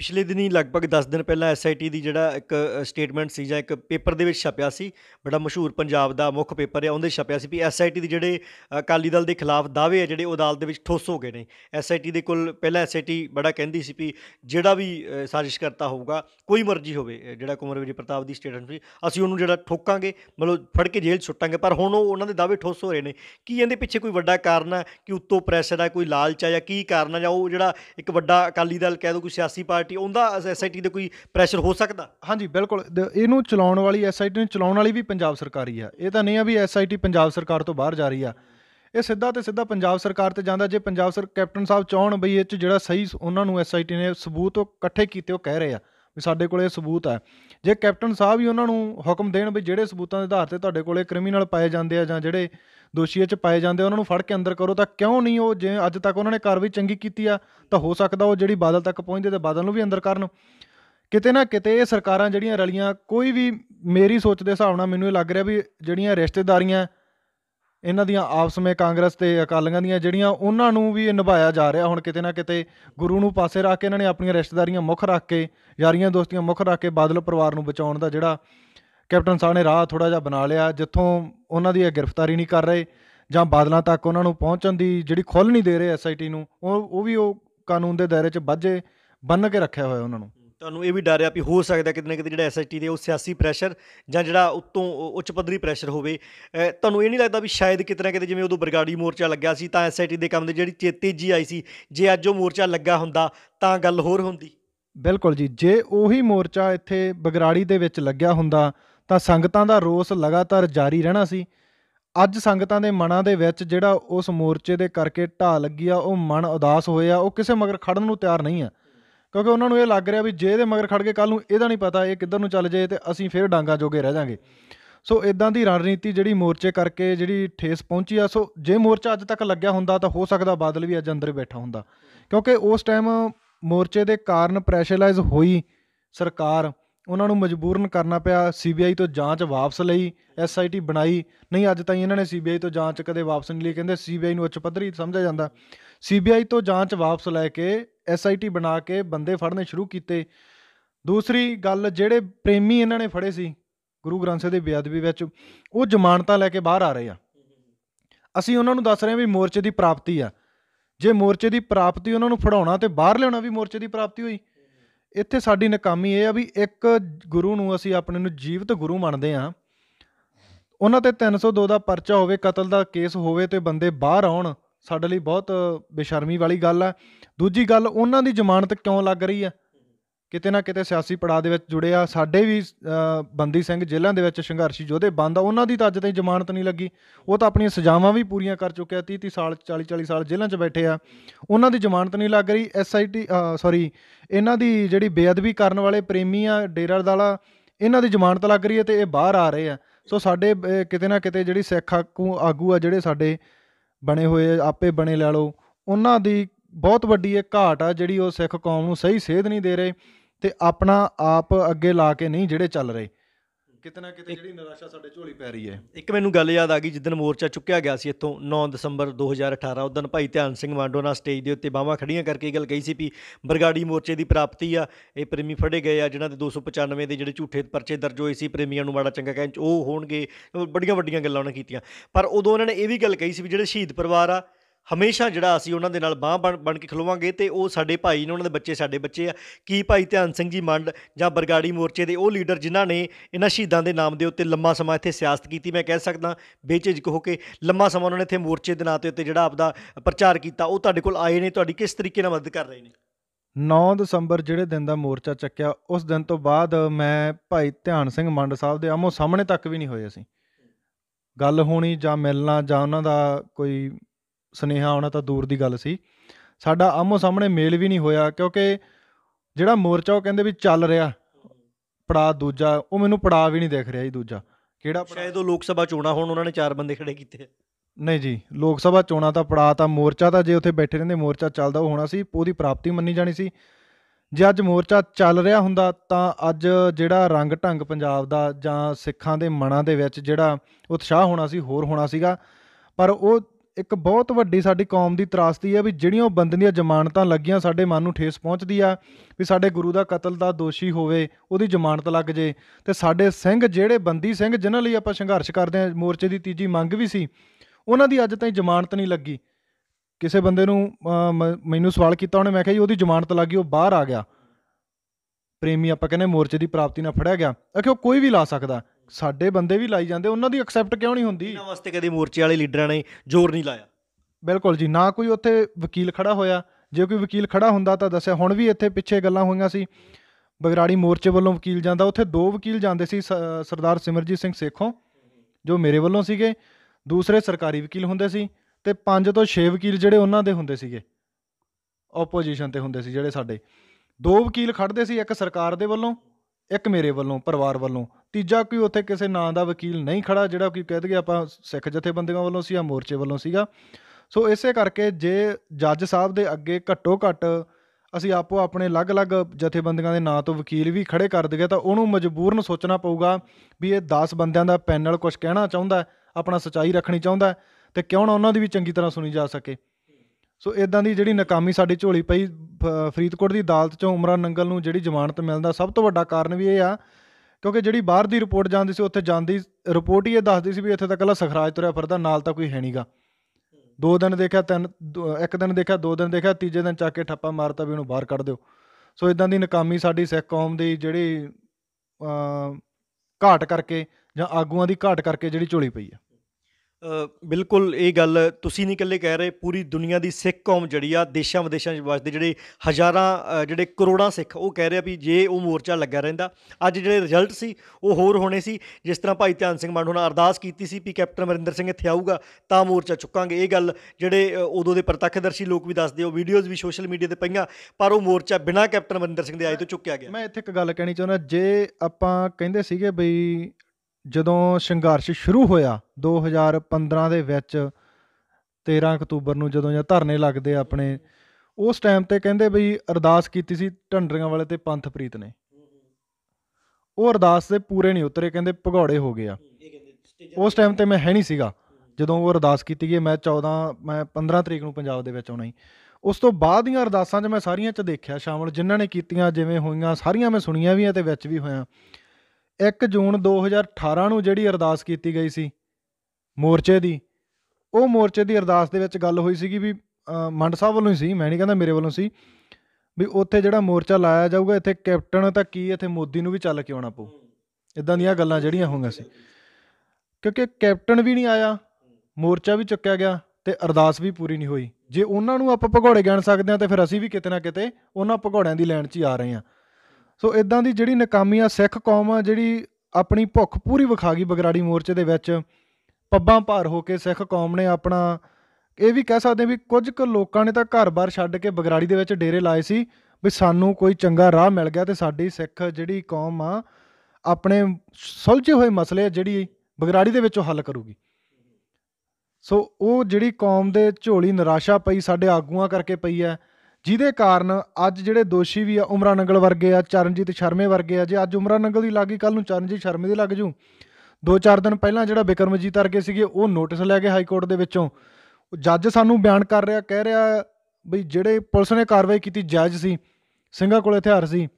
ਪਿਛਲੇ ਦਿਨੀ ਲਗਭਗ 10 ਦਿਨ ਪਹਿਲਾਂ ਐਸਆਈਟੀ ਦੀ ਜਿਹੜਾ ਇੱਕ ਸਟੇਟਮੈਂਟ ਸੀ ਜਾਂ ਇੱਕ ਪੇਪਰ ਦੇ ਵਿੱਚ ਛਪਿਆ ਸੀ ਬੜਾ ਮਸ਼ਹੂਰ ਪੰਜਾਬ ਦਾ ਮੁੱਖ ਪੇਪਰ ਹੈ ਉਹਦੇ 'ਚ ਛਪਿਆ ਸੀ ਵੀ ਐਸਆਈਟੀ ਦੇ ਜਿਹੜੇ ਅਕਾਲੀ ਦਲ ਦੇ ਖਿਲਾਫ ਦਾਅਵੇ ਆ ਜਿਹੜੇ ਉਹ ਅਦਾਲਤ ਦੇ ਵਿੱਚ ਠੋਸ ਹੋ ਗਏ ਨੇ। ਐਸਆਈਟੀ ਦੇ ਕੋਲ ਪਹਿਲਾਂ ਐਸਆਈਟੀ ਬੜਾ ਕਹਿੰਦੀ ਸੀ ਵੀ ਜਿਹੜਾ ਵੀ ਅ, ਸਾਜ਼ਿਸ਼ ਕਰਤਾ ਹੋਊਗਾ ਕੋਈ ਮਰਜ਼ੀ ਹੋਵੇ ਜਿਹੜਾ ਕੁਮਰ ਵਿਜੇ ਪ੍ਰਤਾਪ ਦੀ ਸਟੇਟਮੈਂਟ ਸੀ ਅਸੀਂ ਉਹਨੂੰ ਜਿਹੜਾ ਠੋਕਾਂਗੇ ਮਤਲਬ ਫੜ ਕੇ ਜੇਲ੍ਹ 'ਚ ਸੁੱਟਾਂਗੇ ਪਰ ਹੁਣ ਉਹ ਉਹਨਾਂ ਦੇ ਦਾਅਵੇ ਠੋਸ ਹੋ ਰਹੇ ਨੇ। ਕੀ ਇਹਦੇ ਪਿੱਛੇ ਕੋਈ ਵੱਡਾ ਕਾਰਨ ਹੈ ਕਿ ਉੱਤੋਂ ਪ੍ਰੈਸ਼ਰ ਹੈ ਕੋਈ ਲਾਲਚ ਹੈ ਜਾਂ ਕੀ ਕਾਰਨ ਹੈ ਜਾਂ ਉਹ ਜਿਹੜਾ ਇੱਕ ਵੱਡਾ ਅਕਾਲੀ ਦਲ ਕਹਿ ਦੋ ਕੋਈ ਸਿਆਸੀ ਪਾਰਟੀ ਉਹਦਾ ਐਸਆਈਟੀ ਦੇ ਕੋਈ ਪ੍ਰੈਸ਼ਰ ਹੋ ਸਕਦਾ? ਹਾਂਜੀ, ਬਿਲਕੁਲ। ਦ- ਇਹਨੂੰ ਚਲਾਉਣ ਵਾਲੀ ਐਸਆਈਟੀ ਨੂੰ ਚਲਾਉਣ ਵਾਲੀ ਵੀ ਪੰਜਾਬ ਸਰਕਾਰ ਹੀ ਆ। ਇਹ ਤਾਂ ਨਹੀਂ ਆ ਵੀ ਐਸਆਈਟੀ ਪੰਜਾਬ ਸਰਕਾਰ ਤੋਂ ਬਾਹਰ ਜਾ ਰਹੀ ਆ। ਇਹ ਸਿੱਧਾ ਤੇ ਸਿੱਧਾ ਪੰਜਾਬ ਸਰਕਾਰ ਤੇ ਜਾਂਦਾ। ਜੇ ਪੰਜਾਬ ਸਰ, ਕੈਪਟਨ ਸਾਹਿਬ ਚਾਹਣ ਬਈ ਇਹ ਚ ਜਿਹੜਾ ਸਹੀ ਸ- ਉਹਨਾਂ ਨੂੰ ਐਸਆਈਟੀ ਨੇ ਸਬੂਤ ਉਹ ਇਕੱਠੇ ਕੀਤੇ, ਉਹ ਕਹਿ ਰਹੇ ਆ ਵੀ ਸਾਡੇ ਕੋਲ ਇਹ ਸਬੂਤ ਹੈ ਜੇ ਕੈਪਟਨ ਸਾਹਿਬ ਹੀ ਉਹਨਾਂ ਨੂੰ ਹੁਕਮ ਦੇਣ ਵੀ ਜਿਹੜੇ ਸਬੂਤਾਂ ਦੇ ਆਧਾਰ ਤੇ ਤੁਹਾਡੇ ਕੋਲੇ ਕ੍ਰਿਮੀਨਲ ਪਾਏ ਜਾਂਦੇ ਆ ਜਾਂ ਜਿਹੜੇ ਦੋਸ਼ੀਏ ਚ ਪਾਏ ਜਾਂਦੇ ਉਹਨਾਂ ਨੂੰ ਫੜ ਕੇ ਅੰਦਰ ਕਰੋ ਤਾਂ ਕਿਉਂ ਨਹੀਂ ਉਹ ਜੇ ਅੱਜ ਤੱਕ ਉਹਨਾਂ ਨੇ ਕਾਰਵਾਈ ਚੰਗੀ ਕੀਤੀ ਆ, ਤਾਂ ਹੋ ਸਕਦਾ ਉਹ ਜਿਹੜੀ ਬਾਦਲ ਤੱਕ ਪਹੁੰਚਦੇ ਤੇ ਬਾਦਲ ਨੂੰ ਵੀ ਅੰਦਰ ਕਰਨ। ਕਿਤੇ ਨਾ ਕਿਤੇ ਇਹ ਸਰਕਾਰਾਂ ਜਿਹੜੀਆਂ ਰਲੀਆਂ, ਕੋਈ ਵੀ ਮੇਰੀ ਸੋਚ ਦੇ ਹਿਸਾਬ ਨਾਲ ਮੈਨੂੰ ਇਹ ਲੱਗ ਰਿਹਾ ਵੀ ਜਿਹੜੀਆਂ ਰਿਸ਼ਤੇਦਾਰੀਆਂ, ਇਹਨਾਂ ਦੀਆਂ ਆਪਸ ਵਿੱਚ ਕਾਂਗਰਸ ਤੇ ਅਕਾਲੀਆਂ ਦੀਆਂ ਜਿਹੜੀਆਂ, ਉਹਨਾਂ ਨੂੰ ਵੀ ਨਿਭਾਇਆ ਜਾ ਰਿਹਾ। ਹੁਣ ਕਿਤੇ ਨਾ ਕਿਤੇ ਗੁਰੂ ਨੂੰ ਪਾਸੇ ਰੱਖ ਕੇ ਇਹਨਾਂ ਨੇ ਆਪਣੀਆਂ ਰਿਸ਼ਤੇਦਾਰੀਆਂ ਮੁੱਖ ਰੱਖ ਕੇ, ਯਾਰੀਆਂ ਦੋਸਤੀਆਂ ਮੁੱਖ ਰੱਖ ਕੇ ਬਾਦਲ ਪਰਿਵਾਰ ਨੂੰ ਬਚਾਉਣ ਦਾ ਜਿਹੜਾ ਕੈਪਟਨ ਸਾਹਿਬ ਨੇ ਰਾਹ ਥੋੜਾ ਜਿਹਾ ਬਣਾ ਲਿਆ ਜਿੱਥੋਂ ਉਹਨਾਂ ਦੀ ਇਹ ਗ੍ਰਿਫਤਾਰੀ ਨਹੀਂ ਕਰ ਰਹੇ ਜਾਂ ਬਾਦਲਾਂ ਤੱਕ ਉਹਨਾਂ ਨੂੰ ਪਹੁੰਚਣ ਦੀ ਜਿਹੜੀ ਖੁੱਲ੍ਹ ਨਹੀਂ ਦੇ ਰਹੇ ਐਸਆਈਟੀ ਨੂੰ ਉਹ ਉਹ ਵੀ ਉਹ ਕਾਨੂੰਨ ਦੇ ਦਾਇਰੇ 'ਚ ਬੱਝੇ ਬੰਨ ਕੇ ਰੱਖਿਆ ਹੋਇਆ ਉਹਨਾਂ ਨੂੰ। ਤੁਹਾਨੂੰ ਇਹ ਵੀ ਡਰ ਆ ਵੀ ਹੋ ਸਕਦਾ ਕਿਤੇ ਨਾ ਕਿਤੇ ਜਿਹੜਾ ਐਸਆਈਟੀ ਦੇ ਉਹ ਸਿਆਸੀ ਪ੍ਰੈਸ਼ਰ ਜਾਂ ਜਿਹੜਾ ਉੱਤੋਂ ਉੱਚ ਪੱਧਰੀ ਪ੍ਰੈਸ਼ਰ ਹੋਵੇ। ਤੁਹਾਨੂੰ ਇਹ ਨਹੀਂ ਲੱਗਦਾ ਵੀ ਸ਼ਾਇਦ ਕਿਤੇ ਨਾ ਕਿਤੇ ਜਿਵੇਂ ਉਦੋਂ ਬਰਗਾੜੀ ਮੋਰਚਾ ਲੱਗਿਆ ਸੀ ਤਾਂ ਐਸਆਈਟੀ ਦੇ ਕੰਮ ਦੇ ਜਿਹੜੀ ਚੇ- ਤੇਜ਼ੀ ਆਈ ਸੀ ਜੇ ਅੱਜ ਉਹ ਮੋਰਚਾ ਲੱਗਾ ਹੁੰਦਾ ਤਾਂ ਗੱਲ ਹੋਰ ਹੁੰਦੀ। ਬਿਲਕੁਲ ਜੀ ਜੇ ਉਹੀ ਮੋਰਚਾ ਇੱਥੇ ਬਗਰਾੜੀ ਦੇ ਵਿੱਚ ਲੱਗਿਆ ਹੁੰਦਾ ਤਾਂ ਸੰਗਤਾਂ ਦਾ ਰੋਸ ਲਗਾਤਾਰ ਜਾਰੀ ਰਹਿਣਾ ਸੀ। ਅੱਜ ਸੰਗਤਾਂ ਦੇ ਮਨਾਂ ਦੇ ਵਿੱਚ ਜਿਹੜਾ ਉਸ ਮੋਰਚੇ ਦੇ ਕਰਕੇ ਢਾਹ ਲੱਗੀ ਆ, ਉਹ ਮਨ ਉਦਾਸ ਹੋਇਆ ਉਹ ਕਿਸੇ ਮਗਰ ਖੜਨ ਨੂੰ ਤਿਆਰ ਨਹੀਂ ਆ। ਕਿਉਂਕਿ ਉਹਨਾਂ ਨੂੰ ਇਹ ਲੱਗ ਰਿਹਾ ਵੀ ਜੇ ਇਹਦੇ ਮਗਰ ਖੜ ਕੇ ਕੱਲ ਨੂੰ ਇਹਦਾ ਨਹੀਂ ਪਤਾ ਇਹ ਕਿੱਧਰ ਨੂੰ ਚੱਲ ਜਾਏ ਤੇ ਅਸੀਂ ਫਿਰ ਡਾਂਗਾ ਜੋਗੇ ਰਹਿ ਜਾਾਂਗੇ। ਸੋ ਇਦਾਂ ਦੀ ਰਣਨੀਤੀ ਜਿਹੜੀ ਮੋਰਚੇ ਕਰਕੇ ਜਿਹੜੀ ਠੇਸ ਪਹੁੰਚੀ ਆ, ਸੋ ਜੇ ਮੋਰਚਾ ਅੱਜ ਤੱਕ ਲੱਗਿਆ ਹੁੰਦਾ ਤਾਂ ਹੋ ਸਕਦਾ ਬਾਦਲ ਵੀ ਅੱਜ ਅੰਦਰ ਬੈਠਾ ਹੁੰਦਾ। ਕਿਉਂਕਿ ਉਸ ਟਾਈਮ ਮੋਰਚੇ ਦੇ ਕਾਰਨ ਪ੍ਰੈਸ਼ਰਾਈਜ਼ ਹੋਈ ਸਰਕਾਰ ਉਹਨਾਂ ਨੂੰ ਮਜਬੂਰਨ ਕਰਨਾ ਪਿਆ ਸੀਬੀਆਈ ਤੋਂ ਜਾਂਚ ਵਾਪਸ ਲਈ ਐਸਆਈਟੀ ਬਣਾਈ। ਨਹੀਂ, ਅੱਜ ਤਾਈਂ ਇਹਨਾਂ ਨੇ ਸੀਬੀਆਈ ਤੋਂ ਜਾਂਚ ਕਦੇ ਵਾਪਸ ਨਹੀਂ ਲਈ, ਕਹਿੰਦੇ ਸੀਬੀਆਈ ਨੂੰ ਉੱਚ ਪੱਧਰੀ ਸਮਝਿਆ ਜਾਂਦਾ। ਸੀਬੀਆਈ ਤੋਂ ਜਾਂਚ ਵਾਪਸ ਲੈ ਕੇ ਐਸਆਈਟੀ ਬਣਾ ਕੇ ਬੰਦੇ ਫੜਨੇ ਸ਼ੁਰੂ ਕੀਤੇ। ਦੂਸਰੀ ਗੱਲ, ਜਿਹੜੇ ਪ੍ਰੇਮੀ ਇਹਨਾਂ ਨੇ ਫੜੇ ਸੀ, ਗੁਰੂ ਗ੍ਰੰਥ ਸਾਹਿਬ ਦੇ ਬੇਅਦਬੀ ਵਿੱਚ, ਉਹ ਜ਼ਮਾਨਤਾਂ ਲੈ ਕੇ ਬਾਹਰ ਆ ਰਹੇ ਆ। ਅਸੀਂ ਉਹਨਾਂ ਨੂੰ ਦੱਸ ਰਹੇ ਹਾਂ ਵੀ ਮੋਰਚੇ ਦੀ ਪ੍ਰਾਪਤੀ ਆ। ਜੇ ਮੋਰਚੇ ਦੀ ਪ੍ਰਾਪਤੀ ਉਹਨਾਂ ਨੂੰ ਫੜਾਉਣਾ ਤੇ ਬਾਹਰ ਲਿਆਉਣਾ ਵੀ ਮੋਰਚੇ ਦੀ ਪ੍ਰਾਪਤੀ ਹੋਈ ਇੱਥੇ ਸਾਡੀ ਨਾਕਾਮੀ ਇਹ ਆ ਵੀ ਇੱਕ ਗੁਰੂ ਨੂੰ ਅਸੀਂ ਆਪਣੇ ਨੂੰ ਜੀਵਤ ਗੁਰੂ ਮੰਨਦੇ ਆ ਉਹਨਾਂ ਤੇ 302 ਦਾ ਪਰਚਾ ਹੋਵੇ, ਕਤਲ ਦਾ ਕੇਸ ਹੋਵੇ ਤੇ ਬੰਦੇ ਬਾਹਰ ਆਉਣ, ਸਾਡੇ ਲਈ ਬਹੁਤ ਬੇਸ਼ਰਮੀ ਵਾਲੀ ਗੱਲ ਆ। ਦੂਜੀ ਗੱਲ, ਉਹਨਾਂ ਦੀ ਜ਼ਮਾਨਤ ਕਿਉਂ ਲੱਗ ਰਹੀ ਆ? ਕਿਤੇ ਨਾ ਕਿਤੇ ਸਿਆਸੀ ਪੜਾਅ ਦੇ ਵਿੱਚ ਜੁੜੇ ਆ। ਸਾਡੇ ਵੀ ਬੰਦੀ ਸਿੰਘ ਜੇਲ੍ਹਾਂ ਦੇ ਵਿੱਚ ਸੰਘਰਸ਼ੀ ਯੋਧੇ ਬੰਦ ਆ। ਉਹਨਾਂ ਦੀ ਤਾਂ ਅੱਜ ਤਾਈਂ ਜ਼ਮਾਨਤ ਨਹੀਂ ਲੱਗੀ। ਉਹ ਤਾਂ ਆਪਣੀਆਂ ਸਜ਼ਾਵਾਂ ਵੀ ਪੂਰੀਆਂ ਕਰ ਚੁੱਕੇ ਆ 30 30 ਸਾਲ 40 40 ਸਾਲ ਜੇਲ੍ਹਾਂ 'ਚ ਬੈਠੇ ਆ। ਉਹਨਾਂ ਦੀ ਜ਼ਮਾਨਤ ਨਹੀਂ ਲੱਗ ਰਹੀ। ਐਸਆਈਟੀ ਸੌਰੀ ਇਹਨਾਂ ਦੀ ਜਿਹੜੀ ਬੇਅਦਬੀ ਕਰਨ ਵਾਲੇ ਪ੍ਰੇਮੀ ਆ ਡੇਰਾ ਦਾਲਾ, ਇਹਨਾਂ ਦੀ ਜ਼ਮਾਨਤ ਲੱਗ ਰਹੀ ਹੈ ਤੇ ਇਹ ਬਾਹਰ ਆ ਰਹੇ ਆ। ਸੋ ਸਾਡੇ ਕਿਤੇ ਨਾ ਕਿਤੇ ਜਿਹੜੀ ਸਿੱਖ ਆਗੂ ਆਗੂ ਆ ਜਿਹੜੇ ਸਾਡੇ ਬਣੇ ਹੋਏ ਆਪੇ ਬਣੇ ਲੈ ਲਓ। ਉਹਨਾਂ ਦੀ ਬਹੁਤ ਵੱਡੀ ਇਹ ਘਾਟ ਆ ਜਿਹੜੀ ਉਹ ਸਿੱਖ ਕੌਮ ਨੂੰ ਸਹੀ ਸੇਧ ਨਹੀਂ ਦੇ ਰਹੇ। ਤੇ ਆਪਣਾ ਆਪ ਅੱਗੇ ਲਾ ਕੇ ਨਹੀਂ ਜਿਹੜੇ ਚੱਲ ਰਹੇ। ਕਿਤੇ ਨਾ ਕਿਤੇ ਜਿਹੜੀ ਨਿਰਾਸ਼ਾ ਸਾਡੇ ਝੋਲੀ ਪੈ ਰਹੀ ਹੈ। ਇੱਕ ਮੈਨੂੰ ਗੱਲ ਯਾਦ ਆ ਗਈ ਜਿੱਦਣ ਮੋਰਚਾ ਚੁੱਕਿਆ ਗਿਆ ਸੀ ਇੱਥੋਂ 9 ਦਸੰਬਰ 2018 ਉਦੋਂ ਭਾਈ ਧਿਆਨ ਸਿੰਘ ਮਾਂਡੋ ਨਾਲ ਸਟੇਜ ਦੇ ਉੱਤੇ ਬਾਹਾਂ ਖੜੀਆਂ ਕਰਕੇ ਇਹ ਗੱਲ ਕਹੀ ਸੀ ਵੀ ਬਰਗਾੜੀ ਮੋਰਚੇ ਦੀ ਪ੍ਰਾਪਤੀ ਆ ਇਹ ਪ੍ਰੇਮੀ ਫੜੇ ਗਏ ਆ ਜਿਨ੍ਹਾਂ ਦੇ 295 ਦੇ ਜਿਹੜੇ ਝੂਠੇ ਪਰਚੇ ਦਰਜ ਹੋਏ ਸੀ ਪ੍ਰੇਮੀਆਂ ਨੂੰ ਮਾੜਾ ਚੰਗਾ ਕਹਿਣ 'ਚ ਉਹ ਹੋਣਗੇ ਬੜੀਆਂ ਵੱਡੀਆਂ ਗੱਲਾਂ ਉਹਨਾਂ ਕੀਤੀਆਂ। ਪਰ ਉਦੋਂ ਉਹਨਾਂ ਨੇ ਇਹ ਵੀ ਗੱਲ ਕਹੀ ਸੀ ਵੀ ਜਿਹੜੇ ਸ਼ਹੀਦ ਪਰਿਵਾਰ ਆ ਹਮੇਸ਼ਾ ਜਿਹੜਾ ਅਸੀਂ ਉਹਨਾਂ ਦੇ ਨਾਲ ਬਾਹ ਬਣ ਬਣ ਕੇ ਖਲੋਵਾਂਗੇ ਤੇ ਉਹ ਸਾਡੇ ਭਾਈ ਨੇ, ਉਹਨਾਂ ਦੇ ਬੱਚੇ ਸਾਡੇ ਬੱਚੇ ਆ। ਕੀ ਭਾਈ ਧਿਆਨ ਸਿੰਘ ਜੀ ਮੰਡ ਜਾਂ ਬਰਗਾੜੀ ਮੋਰਚੇ ਦੇ ਉਹ ਲੀਡਰ ਜਿਨ੍ਹਾਂ ਨੇ ਇਹਨਾਂ ਸ਼ਹੀਦਾਂ ਦੇ ਨਾਮ ਦੇ ਉੱਤੇ ਲੰਮਾ ਸਮਾਂ ਇੱਥੇ ਸਿਆਸਤ ਕੀਤੀ, ਮੈਂ ਕਹਿ ਸਕਦਾ ਬੇਝਿਜਕ ਹੋ ਕੇ ਲੰਮਾ ਸਮਾਂ ਉਹਨਾਂ ਨੇ ਇੱਥੇ ਮੋਰਚੇ ਦੇ ਨਾਂ ਦੇ ਉੱਤੇ ਜਿਹੜਾ ਆਪਦਾ ਪ੍ਰਚਾਰ ਕੀਤਾ, ਉਹ ਤੁਹਾਡੇ ਕੋਲ ਆਏ ਨੇ, ਤੁਹਾਡੀ ਕਿਸ ਤਰੀਕੇ ਨਾਲ ਮਦਦ ਕਰ ਰਹੇ ਨੇ? 9 ਦਸੰਬਰ ਜਿਹੜੇ ਦਿਨ ਦਾ ਮੋਰਚਾ ਚੱਕਿਆ, ਉਸ ਦਿਨ ਤੋਂ ਬਾਅਦ ਮੈਂ ਭਾਈ ਧਿਆਨ ਸਿੰਘ ਮੰਡ ਸਾਹਿਬ ਦੇ ਆਮੋ ਸਾਹਮਣੇ ਤੱਕ ਵੀ ਨਹੀਂ ਹੋਏ ਅਸੀਂ। ਗੱਲ ਹੋਣੀ ਜਾਂ ਮਿਲਣਾ ਜਾਂ ਉਹਨਾਂ ਦਾ ਕੋਈ ਸੁਨੇਹਾ ਆਉਣਾ ਤਾਂ ਦੂਰ ਦੀ ਗੱਲ ਸੀ। ਸਾਡਾ ਆਮੋ ਸਾਹਮਣੇ ਮੇਲ ਵੀ ਨਹੀਂ ਹੋਇਆ ਕਿਉਂਕਿ ਜਿਹੜਾ ਮੋਰਚਾ ਉਹ ਕਹਿੰਦੇ ਵੀ ਚੱਲ ਰਿਹਾ ਪੜਾ ਦੂਜਾ ਉਹ ਮੈਨੂੰ ਪੜਾ ਵੀ ਨਹੀਂ ਦਿਖ ਰਿਹਾ ਜੀ ਦੂਜਾ। ਕਿਹੜਾ? ਸ਼ਾਇਦ ਉਹ ਲੋਕ ਸਭਾ ਚੋਣਾਂ ਹੋਣ ਉਹਨਾਂ ਨੇ ਚਾਰ ਬੰਦੇ ਖੜੇ ਕੀਤੇ। ਨਹੀਂ ਜੀ ਲੋਕ ਸਭਾ ਚੋਣਾਂ ਤਾਂ ਪੜਾ ਤਾਂ ਮੋਰਚਾ ਤਾਂ ਜੇ ਉੱਥੇ ਬੈਠੇ ਰਹਿੰਦੇ ਮੋਰਚਾ ਚੱਲਦਾ ਉਹ ਹੋਣਾ ਸੀ ਉਹਦੀ ਪ੍ਰਾਪਤੀ ਮੰਨੀ ਜਾਣੀ ਸੀ। ਜੇ ਅੱਜ ਮੋਰਚਾ ਚੱਲ ਰਿਹਾ ਹੁੰਦਾ ਤਾਂ ਅੱਜ ਜਿਹੜਾ ਰੰਗ ਢੰਗ ਪੰਜਾਬ ਦਾ ਜਾਂ ਸਿੱਖਾਂ ਦੇ ਮਨਾਂ ਦੇ ਵਿੱਚ ਜਿਹੜਾ ਉਤਸ਼ਾਹ ਹੋਣਾ ਸੀ ਹੋਰ ਹੋਣਾ ਸੀਗਾ। ਪਰ ਉਹ ਇੱਕ ਬਹੁਤ ਵੱਡੀ ਸਾਡੀ ਕੌਮ ਦੀ ਤਰਾਸਦੀ ਹੈ ਵੀ ਜਿਹੜੀਆਂ ਉਹ ਬੰਦੇ ਦੀਆਂ ਜ਼ਮਾਨਤਾਂ ਲੱਗੀਆਂ ਸਾਡੇ ਮਨ ਨੂੰ ਠੇਸ ਪਹੁੰਚਦੀ ਆ, ਵੀ ਸਾਡੇ ਗੁਰੂ ਦਾ ਕਤਲ ਦਾ ਦੋਸ਼ੀ ਹੋਵੇ, ਉਹਦੀ ਜ਼ਮਾਨਤ ਲੱਗ ਜੇ। ਤੇ ਸਾਡੇ ਸਿੰਘ ਜਿਹੜੇ ਬੰਦੀ ਸਿੰਘ, ਜਿਨ੍ਹਾਂ ਲਈ ਆਪਾਂ ਸੰਘਰਸ਼ ਕਰਦੇ ਹਾਂ, ਮੋਰਚੇ ਦੀ ਤੀਜੀ ਮੰਗ ਵੀ ਸੀ, ਉਹਨਾਂ ਦੀ ਅੱਜ ਤਾਈਂ ਜ਼ਮਾਨਤ ਨਹੀਂ ਲੱਗੀ। ਕਿਸੇ ਬੰਦੇ ਨੂੰ ਮ- ਮੈਨੂੰ ਸਵਾਲ ਕੀਤਾ ਉਹਨੇ, ਮੈਂ ਕਿਹਾ ਜੀ, ਉਹਦੀ ਜ਼ਮਾਨਤ ਲੱਗੀ, ਉਹ ਬਾਹਰ ਆ ਗਿਆ। ਪ੍ਰੇਮੀ ਆਪਾਂ ਕਹਿੰਦੇ ਮੋਰਚੇ ਦੀ ਪ੍ਰਾਪਤੀ ਨਾਲ ਫੜਿਆ ਗਿਆ। ਅਖੇ ਉਹ ਕੋਈ ਵੀ ਲਾ ਸਕਦਾ। ਸਾਡੇ ਬੰਦੇ ਵੀ ਲਾਈ ਜਾਂਦੇ ਉਹਨਾਂ ਦੀ ਐਕਸੈਪਟ ਕਿਉਂ ਨਹੀਂ ਹੁੰਦੀ? ਇਹਨਾਂ ਵਾਸਤੇ ਕਦੇ ਮੋਰਚੇ ਵਾਲੇ ਲੀਡਰਾਂ ਨੇ ਜ਼ੋਰ ਨਹੀਂ ਲਾਇਆ। ਬਿਲਕੁਲ ਜੀ ਨਾ ਕੋਈ ਉੱਥੇ ਵਕੀਲ ਖੜਾ ਹੋਇਆ। ਜੇ ਕੋਈ ਵਕੀਲ ਖੜਾ ਹੁੰਦਾ ਤਾਂ ਦੱਸਿਆ ਹੁਣ ਵੀ ਇੱਥੇ ਪਿੱਛੇ ਗੱਲਾਂ ਹੋਈਆਂ ਸੀ। ਬਗਰਾੜੀ ਮੋਰਚੇ ਵੱਲੋਂ ਵਕੀਲ ਜਾਂਦਾ ਉੱਥੇ ਦੋ ਵਕੀਲ ਜਾਂਦੇ ਸੀ ਸਰਦਾਰ ਸਿਮਰਜੀਤ ਸਿੰਘ ਸੇਖੋਂ ਜੋ ਮੇਰੇ ਵੱਲੋਂ ਸੀਗੇ। ਦੂਸਰੇ ਸਰਕਾਰੀ ਵਕੀਲ ਹੁੰਦੇ ਸੀ ਤੇ ਪੰਜ ਤੋਂ 6 ਵਕੀਲ ਜਿਹੜੇ ਉਹਨਾਂ ਦੇ ਹੁੰਦੇ ਸੀਗੇ। ਆਪੋਜੀਸ਼ਨ ਤੇ ਹੁੰਦੇ ਸੀ ਜਿਹੜੇ ਸਾਡੇ। ਦੋ ਵਕੀਲ ਖੜਦੇ ਸੀ ਇੱਕ ਸਰਕਾਰ ਦੇ ਵੱਲੋਂ ਇੱਕ ਮੇਰੇ ਵੱਲੋਂ ਪਰਿਵਾਰ ਵੱਲੋਂ। ਤੀਜਾ ਕੋਈ ਉੱਥੇ ਕਿਸੇ ਨਾਂ ਦਾ ਵਕੀਲ ਨਹੀਂ ਖੜਾ ਜਿਹੜਾ ਕੋਈ ਕਹਿ ਦਈਏ ਆਪਾਂ ਸਿੱਖ ਜਥੇਬੰਦੀਆਂ ਵੱਲੋਂ ਸੀ ਜਾਂ ਮੋਰਚੇ ਵੱਲੋਂ ਸੀਗਾ। ਸੋ ਇਸੇ ਕਰਕੇ ਜੇ ਜੱਜ ਸਾਹਿਬ ਦੇ ਅੱਗੇ ਘੱਟੋ ਘੱਟ ਅਸੀਂ ਆਪੋ ਆਪਣੇ ਅਲੱਗ-ਅਲੱਗ ਜਥੇਬੰਦੀਆਂ ਦੇ ਨਾਂ ਤੋਂ ਵਕੀਲ ਵੀ ਖੜੇ ਕਰ ਦਈਏ ਤਾਂ ਉਹਨੂੰ ਮਜਬੂਰਨ ਸੋਚਣਾ ਪਊਗਾ ਵੀ ਇਹ 10 ਬੰਦਿਆਂ ਦਾ ਪੈਨਲ ਕੁਝ ਕਹਿਣਾ ਚਾਹੁੰਦਾ ਆਪਣਾ ਸਚਾਈ ਰੱਖਣੀ ਚਾਹੁੰਦਾ ਹੈ, ਤੇ ਕਿਉਂ ਨਾ ਉਹਨਾਂ ਦੀ ਵੀ ਚੰਗੀ ਤਰ੍ਹਾਂ ਸੁਣੀ ਜਾ ਸਕੇ। ਸੋ ਇਦਾਂ ਦੀ ਜਿਹੜੀ ਨਾਕਾਮੀ ਸਾਡੀ ਝੋਲੀ ਪਈ, ਫ- ਫਰੀਦਕੋਟ ਦੀ ਅਦਾਲਤ ਚੋਂ ਉਮਰਾ ਨੰਗਲ ਨੂੰ ਜਿਹੜੀ ਜ਼ਮਾਨਤ ਮਿਲਦਾ, ਸਭ ਤੋਂ ਵੱਡਾ ਕਾਰਨ ਵੀ ਇਹ ਆ, ਕਿਉਂਕਿ ਜਿਹੜੀ ਬਾਹਰ ਦੀ ਰਿਪੋਰਟ ਜਾਂਦੀ ਸੀ, ਉੱਥੇ ਜਾਂਦੀ, ਰਿਪੋਰਟ ਹੀ ਇਹ ਦੱਸਦੀ ਸੀ ਵੀ ਇੱਥੇ ਤਾਂ ਇਕੱਲਾ ਸਖਰਾਜ ਤੁਰਿਆ ਫਿਰਦਾ, ਨਾਲ ਤਾਂ ਕੋਈ ਹੈ ਨਹੀਂਗਾ ਦੋ ਦਿਨ ਦੇਖਿਆ, ਤਿੰਨ, ਦੋ- ਇੱਕ ਦਿਨ ਦੇਖਿਆ, ਦੋ ਦਿਨ ਦੇਖਿਆ, ਤੀਜੇ ਦਿਨ ਚੱਕ ਕੇ ਠੱਪਾ ਮਾਰਤਾ ਵੀ ਉਹਨੂੰ ਬਾਹਰ ਕੱਢ ਦਿਓ। ਸੋ ਇਦਾਂ ਦੀ ਨਕਾਮੀ ਸਾਡੀ ਸਿੱਖ ਕੌਮ ਦੀ ਜਿਹੜੀ ਘਾਟ ਕਰਕੇ ਜਾਂ ਆਗੂਆਂ ਦੀ ਘਾਟ ਕਰਕੇ ਜਿਹੜੀ ਝੋਲੀ ਪਈ ਆ। ਬਿਲਕੁਲ ਇਹ ਗੱਲ ਤੁਸੀਂ ਨਹੀਂ ਇਕੱਲੇ ਕਹਿ ਰਹੇ ਪੂਰੀ ਦੁਨੀਆ ਦੀ ਸਿੱਖ ਕੌਮ ਜਿਹੜੀ ਆ ਦੇਸ਼ਾਂ ਵਿਦੇਸ਼ਾਂ 'ਚ ਵਸਦੇ ਜਿਹੜੇ ਹਜ਼ਾਰਾਂ ਜਿਹੜੇ ਕਰੋੜਾਂ ਸਿੱਖ ਉਹ ਕਹਿ ਰਹੇ ਆ ਵੀ ਜੇ ਉਹ ਮੋਰਚਾ ਲੱਗਾ ਰਹਿੰਦਾ ਅੱਜ ਜਿਹੜੇ ਰਿਜ਼ਲਟ ਸੀ ਉਹ ਹੋਰ ਹੋਣੇ ਸੀ ਜਿਸ ਤਰ੍ਹਾਂ ਭਾਈ ਧਿਆਨ ਸਿੰਘ ਮਾਨ ਹੋਣਾ ਅਰਦਾਸ ਕੀਤੀ ਸੀ ਵੀ ਕੈਪਟਨ ਅਮਰਿੰਦਰ ਸਿੰਘ ਇੱਥੇ ਆਊਗਾ ਤਾਂ ਮੋਰਚਾ ਚੁੱਕਾਂਗੇ। ਇਹ ਗੱਲ ਜਿਹੜੇ ਉਦੋਂ ਦੇ ਪ੍ਰਤੱਖਦਰਸ਼ੀ ਲੋਕ ਵੀ ਦੱਸਦੇ ਉਹ ਵੀਡੀਓਜ਼ ਵੀ ਸੋਸ਼ਲ ਮੀਡੀਆ ਤੇ ਪਈਆਂ ਪਰ ਉਹ ਮੋਰਚਾ ਬਿਨਾਂ ਕੈਪਟਨ ਅਮਰਿੰਦਰ ਸਿੰਘ ਦੇ ਆਏ ਤੋਂ ਚੁੱਕਿਆ ਗਿਆ। ਮੈਂ ਇੱਥੇ ਇੱਕ ਗੱਲ ਕਹਿਣੀ ਚਾਹੁੰਦਾ ਜੇ ਆਪਾਂ ਕਹਿੰਦੇ ਸੀਗੇ ਬਈ ਜਦੋਂ ਸੰਘਰਸ਼ ਸ਼ੁਰੂ ਹੋਇਆ 2015 ਦੇ ਵਿੱਚ 13 ਅਕਤੂਬਰ ਨੂੰ ਜਦੋਂ ਜਾਂ ਧਰਨੇ ਲੱਗਦੇ ਆਪਣੇ, ਉਸ ਟਾਈਮ ਤੇ ਕਹਿੰਦੇ ਬਈ ਅਰਦਾਸ ਕੀਤੀ ਸੀ ਢੰਡਰੀਆਂ ਵਾਲੇ ਤੇ ਪੰਥਪ੍ਰੀਤ ਨੇ। ਉਹ ਅਰਦਾਸ ਦੇ ਪੂਰੇ ਨਹੀਂ ਉਤਰੇ, ਕਹਿੰਦੇ ਭਗੌੜੇ ਹੋ ਗਏ ਆ। ਉਸ ਟਾਈਮ ਤੇ ਮੈਂ ਹੈ ਨਹੀਂ ਸੀਗਾ। ਜਦੋਂ ਉਹ ਅਰਦਾਸ ਕੀਤੀ ਗਈ, ਮੈਂ 14 ਮੈਂ 15 ਤਰੀਕ ਨੂੰ ਪੰਜਾਬ ਦੇ ਵਿੱਚ ਆਉਣਾ ਸੀ। ਉਸ ਤੋਂ ਬਾਅਦ ਦੀਆਂ ਅਰਦਾਸਾਂ 'ਚ ਮੈਂ ਸਾਰੀਆਂ 'ਚ ਦੇਖਿਆ, ਸ਼ਾਮਲ ਜਿਨ੍ਹਾਂ ਨੇ ਕੀਤੀਆਂ, ਜਿਵੇਂ ਹੋਈਆਂ, ਸਾਰੀਆਂ ਮੈਂ ਸੁਣੀਆਂ ਵੀ ਆ ਤੇ ਵਿੱਚ ਵੀ ਹੋਇਆ। 1 ਜੂਨ 2018 ਨੂੰ ਜਿਹੜੀ ਅਰਦਾਸ ਕੀਤੀ ਗਈ ਸੀ ਮੋਰਚੇ ਦੀ, ਉਹ ਮੋਰਚੇ ਦੀ ਅਰਦਾਸ ਦੇ ਵਿੱਚ ਗੱਲ ਹੋਈ ਸੀਗੀ ਵੀ ਮੰਡ ਸਾਹਿਬ ਵੱਲੋਂ ਹੀ ਸੀ, ਮੈਂ ਨਹੀਂ ਕਹਿੰਦਾ ਮੇਰੇ ਵੱਲੋਂ ਸੀ, ਵੀ ਉੱਥੇ ਜਿਹੜਾ ਮੋਰਚਾ ਲਾਇਆ ਜਾਊਗਾ, ਇੱਥੇ ਕੈਪਟਨ ਤਾਂ ਕੀ ਇੱਥੇ ਮੋਦੀ ਨੂੰ ਵੀ ਚੱਲ ਕੇ ਆਉਣਾ ਪਊ। ਇਦਾਂ ਦੀਆਂ ਗੱਲਾਂ ਜਿਹੜੀਆਂ ਹੋਈਆਂ ਸੀ। ਕਿਉਂਕਿ ਕੈਪਟਨ ਵੀ ਨਹੀਂ ਆਇਆ, ਮੋਰਚਾ ਵੀ ਚੁੱਕਿਆ ਗਿਆ ਤੇ ਅਰਦਾਸ ਵੀ ਪੂਰੀ ਨਹੀਂ ਹੋਈ। ਜੇ ਉਹਨਾਂ ਨੂੰ ਆਪਾਂ ਭਗੌੜੇ ਗਿਣ ਸਕਦੇ ਹਾਂ, ਤੇ ਫਿਰ ਅਸੀਂ ਵੀ ਕਿਤੇ ਨਾ ਕਿਤੇ ਉਹਨਾਂ ਭਗੌੜਿਆਂ ਦੀ ਲਾਈਨ 'ਚ ਹੀ ਆ ਰਹੇ ਹਾਂ। ਸੋ ਇਦਾਂ ਦੀ ਜਿਹੜੀ ਨਕਾਮੀ ਆ, ਸਿੱਖ ਕੌਮ ਆ, ਜਿਹੜੀ ਆਪਣੀ ਭੁੱਖ ਪੂਰੀ ਵਿਖਾ ਗਈ ਬਗਰਾੜੀ ਮੋਰਚੇ ਦੇ ਵਿੱਚ, ਪੱਬਾਂ ਭਾਰ ਹੋ ਕੇ ਸਿੱਖ ਕੌਮ ਨੇ ਆਪਣਾ ਇਹ ਵੀ ਕਹਿ ਸਕਦੇ ਵੀ ਕੁਝ ਕੁ ਲੋਕਾਂ ਨੇ ਤਾਂ ਘਰ-ਬਾਰ ਛੱਡ ਕੇ ਬਗਰਾੜੀ ਦੇ ਵਿੱਚ ਡੇਰੇ ਲਾਏ ਸੀ ਵੀ ਸਾਨੂੰ ਕੋਈ ਚੰਗਾ ਰਾਹ ਮਿਲ ਗਿਆ ਤੇ ਸਾਡੀ ਸਿੱਖ ਜਿਹੜੀ ਕੌਮ ਆ, ਆਪਣੇ ਸੁਲਝੇ ਹੋਏ ਮਸਲੇ ਜਿਹੜੀ ਬਗਰਾੜੀ ਦੇ ਵਿੱਚੋਂ ਹੱਲ ਕਰੂਗੀ। ਸੋ ਉਹ ਜਿਹੜੀ ਕੌਮ ਦੇ ਝੋਲੀ ਨਿਰਾਸ਼ਾ ਪਈ, ਸਾਡੇ ਆਗੂਆਂ ਕਰਕੇ ਪਈ ਹੈ ਜਿਹਦੇ ਕਾਰਨ ਅੱਜ ਜਿਹੜੇ ਦੋਸ਼ੀ ਵੀ ਆ, ਉਮਰਾ ਨੰਗਲ ਵਰਗੇ ਆ, ਚਰਨਜੀਤ ਸ਼ਰਮੇ ਵਰਗੇ ਆ, ਜੇ ਅੱਜ ਉਮਰਾ ਨੰਗਲ ਦੀ ਲੱਗੀ ਕੱਲ ਨੂੰ ਚਰਨਜੀਤ ਸ਼ਰਮੇ ਦੀ ਲੱਗ ਜੂ। ਦੋ ਚਾਰ ਦਿਨ ਪਹਿਲਾਂ ਜਿਹੜਾ ਬਿਕਰਮਜੀਤ ਵਰਗੇ ਸੀਗੇ, ਉਹ ਨੋਟਿਸ ਲੈ ਕੇ ਹਾਈ ਕੋਰਟ ਦੇ ਵਿੱਚੋਂ। ਜੱਜ ਸਾਨੂੰ ਬਿਆਨ ਕਰ ਰਿਹਾ, ਕਹਿ ਰਿਹਾ ਬਈ ਜਿਹੜੇ ਪੁਲਿਸ ਨੇ ਕਾਰਵਾਈ ਕੀਤੀ, ਜਾਇਜ਼ ਸੀ, ਸਿੰਘਾਂ ਕੋਲ ਹਥਿਆਰ ਸੀ।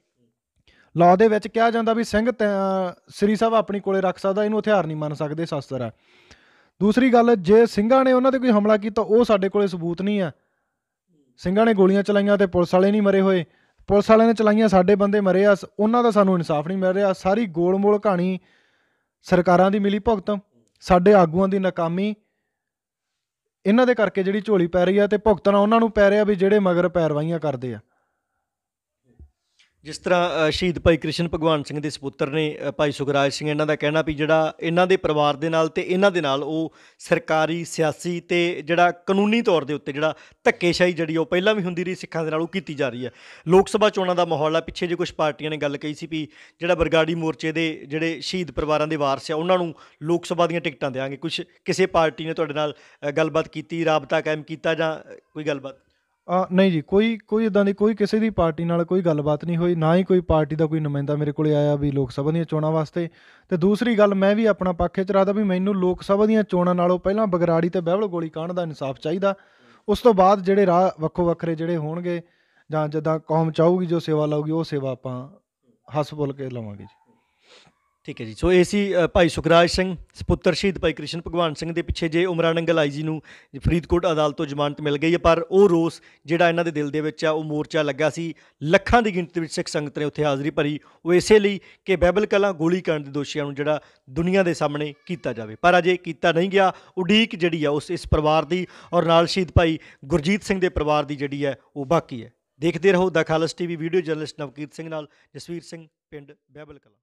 ਲਾਅ ਦੇ ਵਿੱਚ ਕਿਹਾ ਜਾਂਦਾ ਵੀ ਸਿੰਘ ਤੈ- ਸ੍ਰੀ ਸਾਹਿਬ ਆਪਣੀ ਕੋਲੇ ਰੱਖ ਸਕਦਾ, ਇਹਨੂੰ ਹਥਿਆਰ ਨਹੀਂ ਮੰਨ ਸਕਦੇ, ਸ਼ਸਤਰ ਹੈ। ਦੂਸਰੀ ਗੱਲ, ਜੇ ਸਿੰਘਾਂ ਨੇ ਉਹਨਾਂ ਤੇ ਕੋਈ ਹਮਲਾ ਕੀਤਾ, ਉਹ ਸਾਡੇ ਕੋਲੇ ਸਬੂਤ ਨਹੀਂ ਆ ਸਿੰਘਾਂ ਨੇ ਗੋਲੀਆਂ ਚਲਾਈਆਂ ਤੇ ਪੁਲਿਸ ਵਾਲੇ ਨਹੀਂ ਮਰੇ ਹੋਏ। ਪੁਲਿਸ ਵਾਲਿਆਂ ਨੇ ਚਲਾਈਆਂ, ਸਾਡੇ ਬੰਦੇ ਮਰੇ ਆ, ਉਹਨਾਂ ਦਾ ਸਾਨੂੰ ਇਨਸਾਫ ਨਹੀਂ ਮਿਲ ਰਿਹਾ। ਸਾਰੀ ਗੋਲ-ਮੋਲ ਕਹਾਣੀ ਸਰਕਾਰਾਂ ਦੀ ਮਿਲੀ ਭੁਗਤ ਸਾਡੇ ਆਗੂਆਂ ਦੀ ਨਾਕਾਮੀ। ਇਹਨਾਂ ਦੇ ਕਰਕੇ ਜਿਹੜੀ ਝੋਲੀ ਪੈ ਰਹੀ ਆ ਤੇ ਭੁਗਤਣਾ ਉਹਨਾਂ ਨੂੰ ਪੈ ਰਿਹਾ ਵੀ ਜਿਹੜੇ ਮਗਰ ਪੈਰਵਾਈਆਂ ਕਰਦੇ ਆ। ਜਿਸ ਤਰ੍ਹਾਂ ਸ਼ਹੀਦ ਭਾਈ ਕ੍ਰਿਸ਼ਨ ਭਗਵਾਨ ਸਿੰਘ ਦੇ ਸਪੁੱਤਰ ਨੇ ਭਾਈ ਸੁਖਰਾਜ ਸਿੰਘ ਇਹਨਾਂ ਦਾ ਕਹਿਣਾ ਵੀ ਜਿਹੜਾ ਇਹਨਾਂ ਦੇ ਪਰਿਵਾਰ ਦੇ ਨਾਲ ਤੇ ਇਹਨਾਂ ਦੇ ਨਾਲ ਉਹ ਸਰਕਾਰੀ, ਸਿਆਸੀ ਤੇ ਜਿਹੜਾ ਕਾਨੂੰਨੀ ਤੌਰ ਦੇ ਉੱਤੇ ਜਿਹੜਾ ਧੱਕੇਸ਼ਾਹੀ ਜਿਹੜੀ ਉਹ ਪਹਿਲਾਂ ਵੀ ਹੁੰਦੀ ਰਹੀ, ਸਿੱਖਾਂ ਦੇ ਨਾਲ ਉਹ ਕੀਤੀ ਜਾ ਰਹੀ ਹੈ। ਲੋਕ ਸਭਾ ਚੋਣਾਂ ਦਾ ਮਾਹੌਲ ਆ, ਪਿੱਛੇ ਜੇ ਕੁਝ ਪਾਰਟੀਆਂ ਨੇ ਗੱਲ ਕਹੀ ਸੀ ਵੀ ਜਿਹੜਾ ਬਰਗਾੜੀ ਮੋਰਚੇ ਦੇ ਜਿਹੜੇ ਸ਼ਹੀਦ ਪਰਿਵਾਰਾਂ ਦੇ ਵਾਰਸ ਆ, ਉਹਨਾਂ ਨੂੰ ਲੋਕ ਸਭਾ ਦੀਆਂ ਟਿਕਟਾਂ ਦੇਾਂਗੇ ਕੁਝ ਕਿਸੇ ਪਾਰਟੀ ਨੇ ਤੁਹਾਡੇ ਨਾਲ ਗੱਲਬਾਤ ਕੀਤੀ, ਰਾਬਤਾ ਕਾਇਮ ਕੀਤਾ ਜਾਂ ਕੋਈ ਗੱਲਬਾਤ? ਆ, ਨਹੀਂ ਜੀ, ਕੋਈ ਕੋਈ ਇੱਦਾਂ ਦੀ ਕੋਈ ਕਿਸੇ ਦੀ ਪਾਰਟੀ ਨਾਲ ਕੋਈ ਗੱਲਬਾਤ ਨਹੀਂ ਹੋਈ, ਨਾ ਹੀ ਕੋਈ ਪਾਰਟੀ ਦਾ ਕੋਈ ਨੁਮਾਇੰਦਾ ਮੇਰੇ ਕੋਲੇ ਆਇਆ ਵੀ ਲੋਕ ਸਭਾ ਦੀਆਂ ਚੋਣਾਂ ਵਾਸਤੇ। ਤੇ ਦੂਸਰੀ ਗੱਲ, ਮੈਂ ਵੀ ਆਪਣਾ ਪੱਖ ਚ ਰੱਖਦਾ ਵੀ ਮੈਨੂੰ ਲੋਕ ਸਭਾ ਦੀਆਂ ਚੋਣਾਂ ਨਾਲੋਂ ਪਹਿਲਾਂ ਬਗਰਾੜੀ ਤੇ ਬਹਿਬਲ ਗੋਲੀ ਕਾਂਡ ਦਾ ਇਨਸਾਫ ਚਾਹੀਦਾ। ਉਸ ਤੋਂ ਬਾਅਦ ਜਿਹੜੇ ਰਾਹ ਵੱਖੋ ਵੱਖਰੇ ਜਿਹੜੇ ਹੋਣਗੇ ਜਾਂ ਜਿੱਦਾਂ ਕੌਮ ਚਾਹੂਗੀ ਜੋ ਸੇਵਾ ਲਊਗੀ, ਉਹ ਸੇਵਾ ਆਪਾਂ ਹੱਸ ਬੋਲ ਕੇ ਲਵਾਂਗੇ ਜੀ। ਠੀਕ ਹੈ ਜੀ। ਸੋ ਇਹ ਸੀ ਭਾਈ ਸੁਖਰਾਜ ਸਿੰਘ ਸਪੁੱਤਰ ਸ਼ਹੀਦ ਭਾਈ ਕ੍ਰਿਸ਼ਨ ਭਗਵਾਨ ਸਿੰਘ ਦੇ ਪਿੱਛੇ ਜੇ ਉਮਰਾ ਨੰਗਲ ਆਈ ਜੀ ਨੂੰ ਫਰੀਦਕੋਟ ਅਦਾਲਤ ਤੋਂ ਜ਼ਮਾਨਤ ਮਿਲ ਗਈ ਹੈ, ਪਰ ਉਹ ਰੋਸ ਜਿਹੜਾ ਇਹਨਾਂ ਦੇ ਦਿਲ ਦੇ ਵਿੱਚ ਆ, ਉਹ ਮੋਰਚਾ ਲੱਗਾ ਸੀ। ਲੱਖਾਂ ਦੀ ਗਿਣਤੀ ਵਿੱਚ ਸਿੱਖ ਸੰਗਤ ਨੇ ਉੱਥੇ ਹਾਜ਼ਰੀ ਭਰੀ। ਉਹ ਇਸੇ ਲਈ ਕਿ ਬਹਿਬਲ ਕਲਾਂ ਗੋਲੀकांड ਦੇ ਦੋਸ਼ੀਆਂ ਨੂੰ ਜਿਹੜਾ ਦੁਨੀਆ ਦੇ ਸਾਹਮਣੇ ਕੀਤਾ ਜਾਵੇ। ਪਰ ਅਜੇ ਕੀਤਾ ਨਹੀਂ ਗਿਆ। ਉਡੀਕ ਜਿਹੜੀ ਆ, ਉਸ ਇਸ ਪਰਿਵਾਰ ਦੀ ਔਰ ਨਾਲ ਸ਼ਹੀਦ ਭਾਈ ਗੁਰਜੀਤ ਸਿੰਘ ਦੇ ਪਰਿਵਾਰ ਦੀ ਜਿਹੜੀ ਹੈ, ਉਹ ਬਾਕੀ ਹੈ। ਦੇਖਦੇ ਰਹੋ ਦਾ Khalas TV video journalist Navkirat Singh ਨਾਲ ਜਸਵੀਰ ਸਿੰਘ, ਪਿੰਡ ਬਹਿਬਲ ਕਲਾਂ।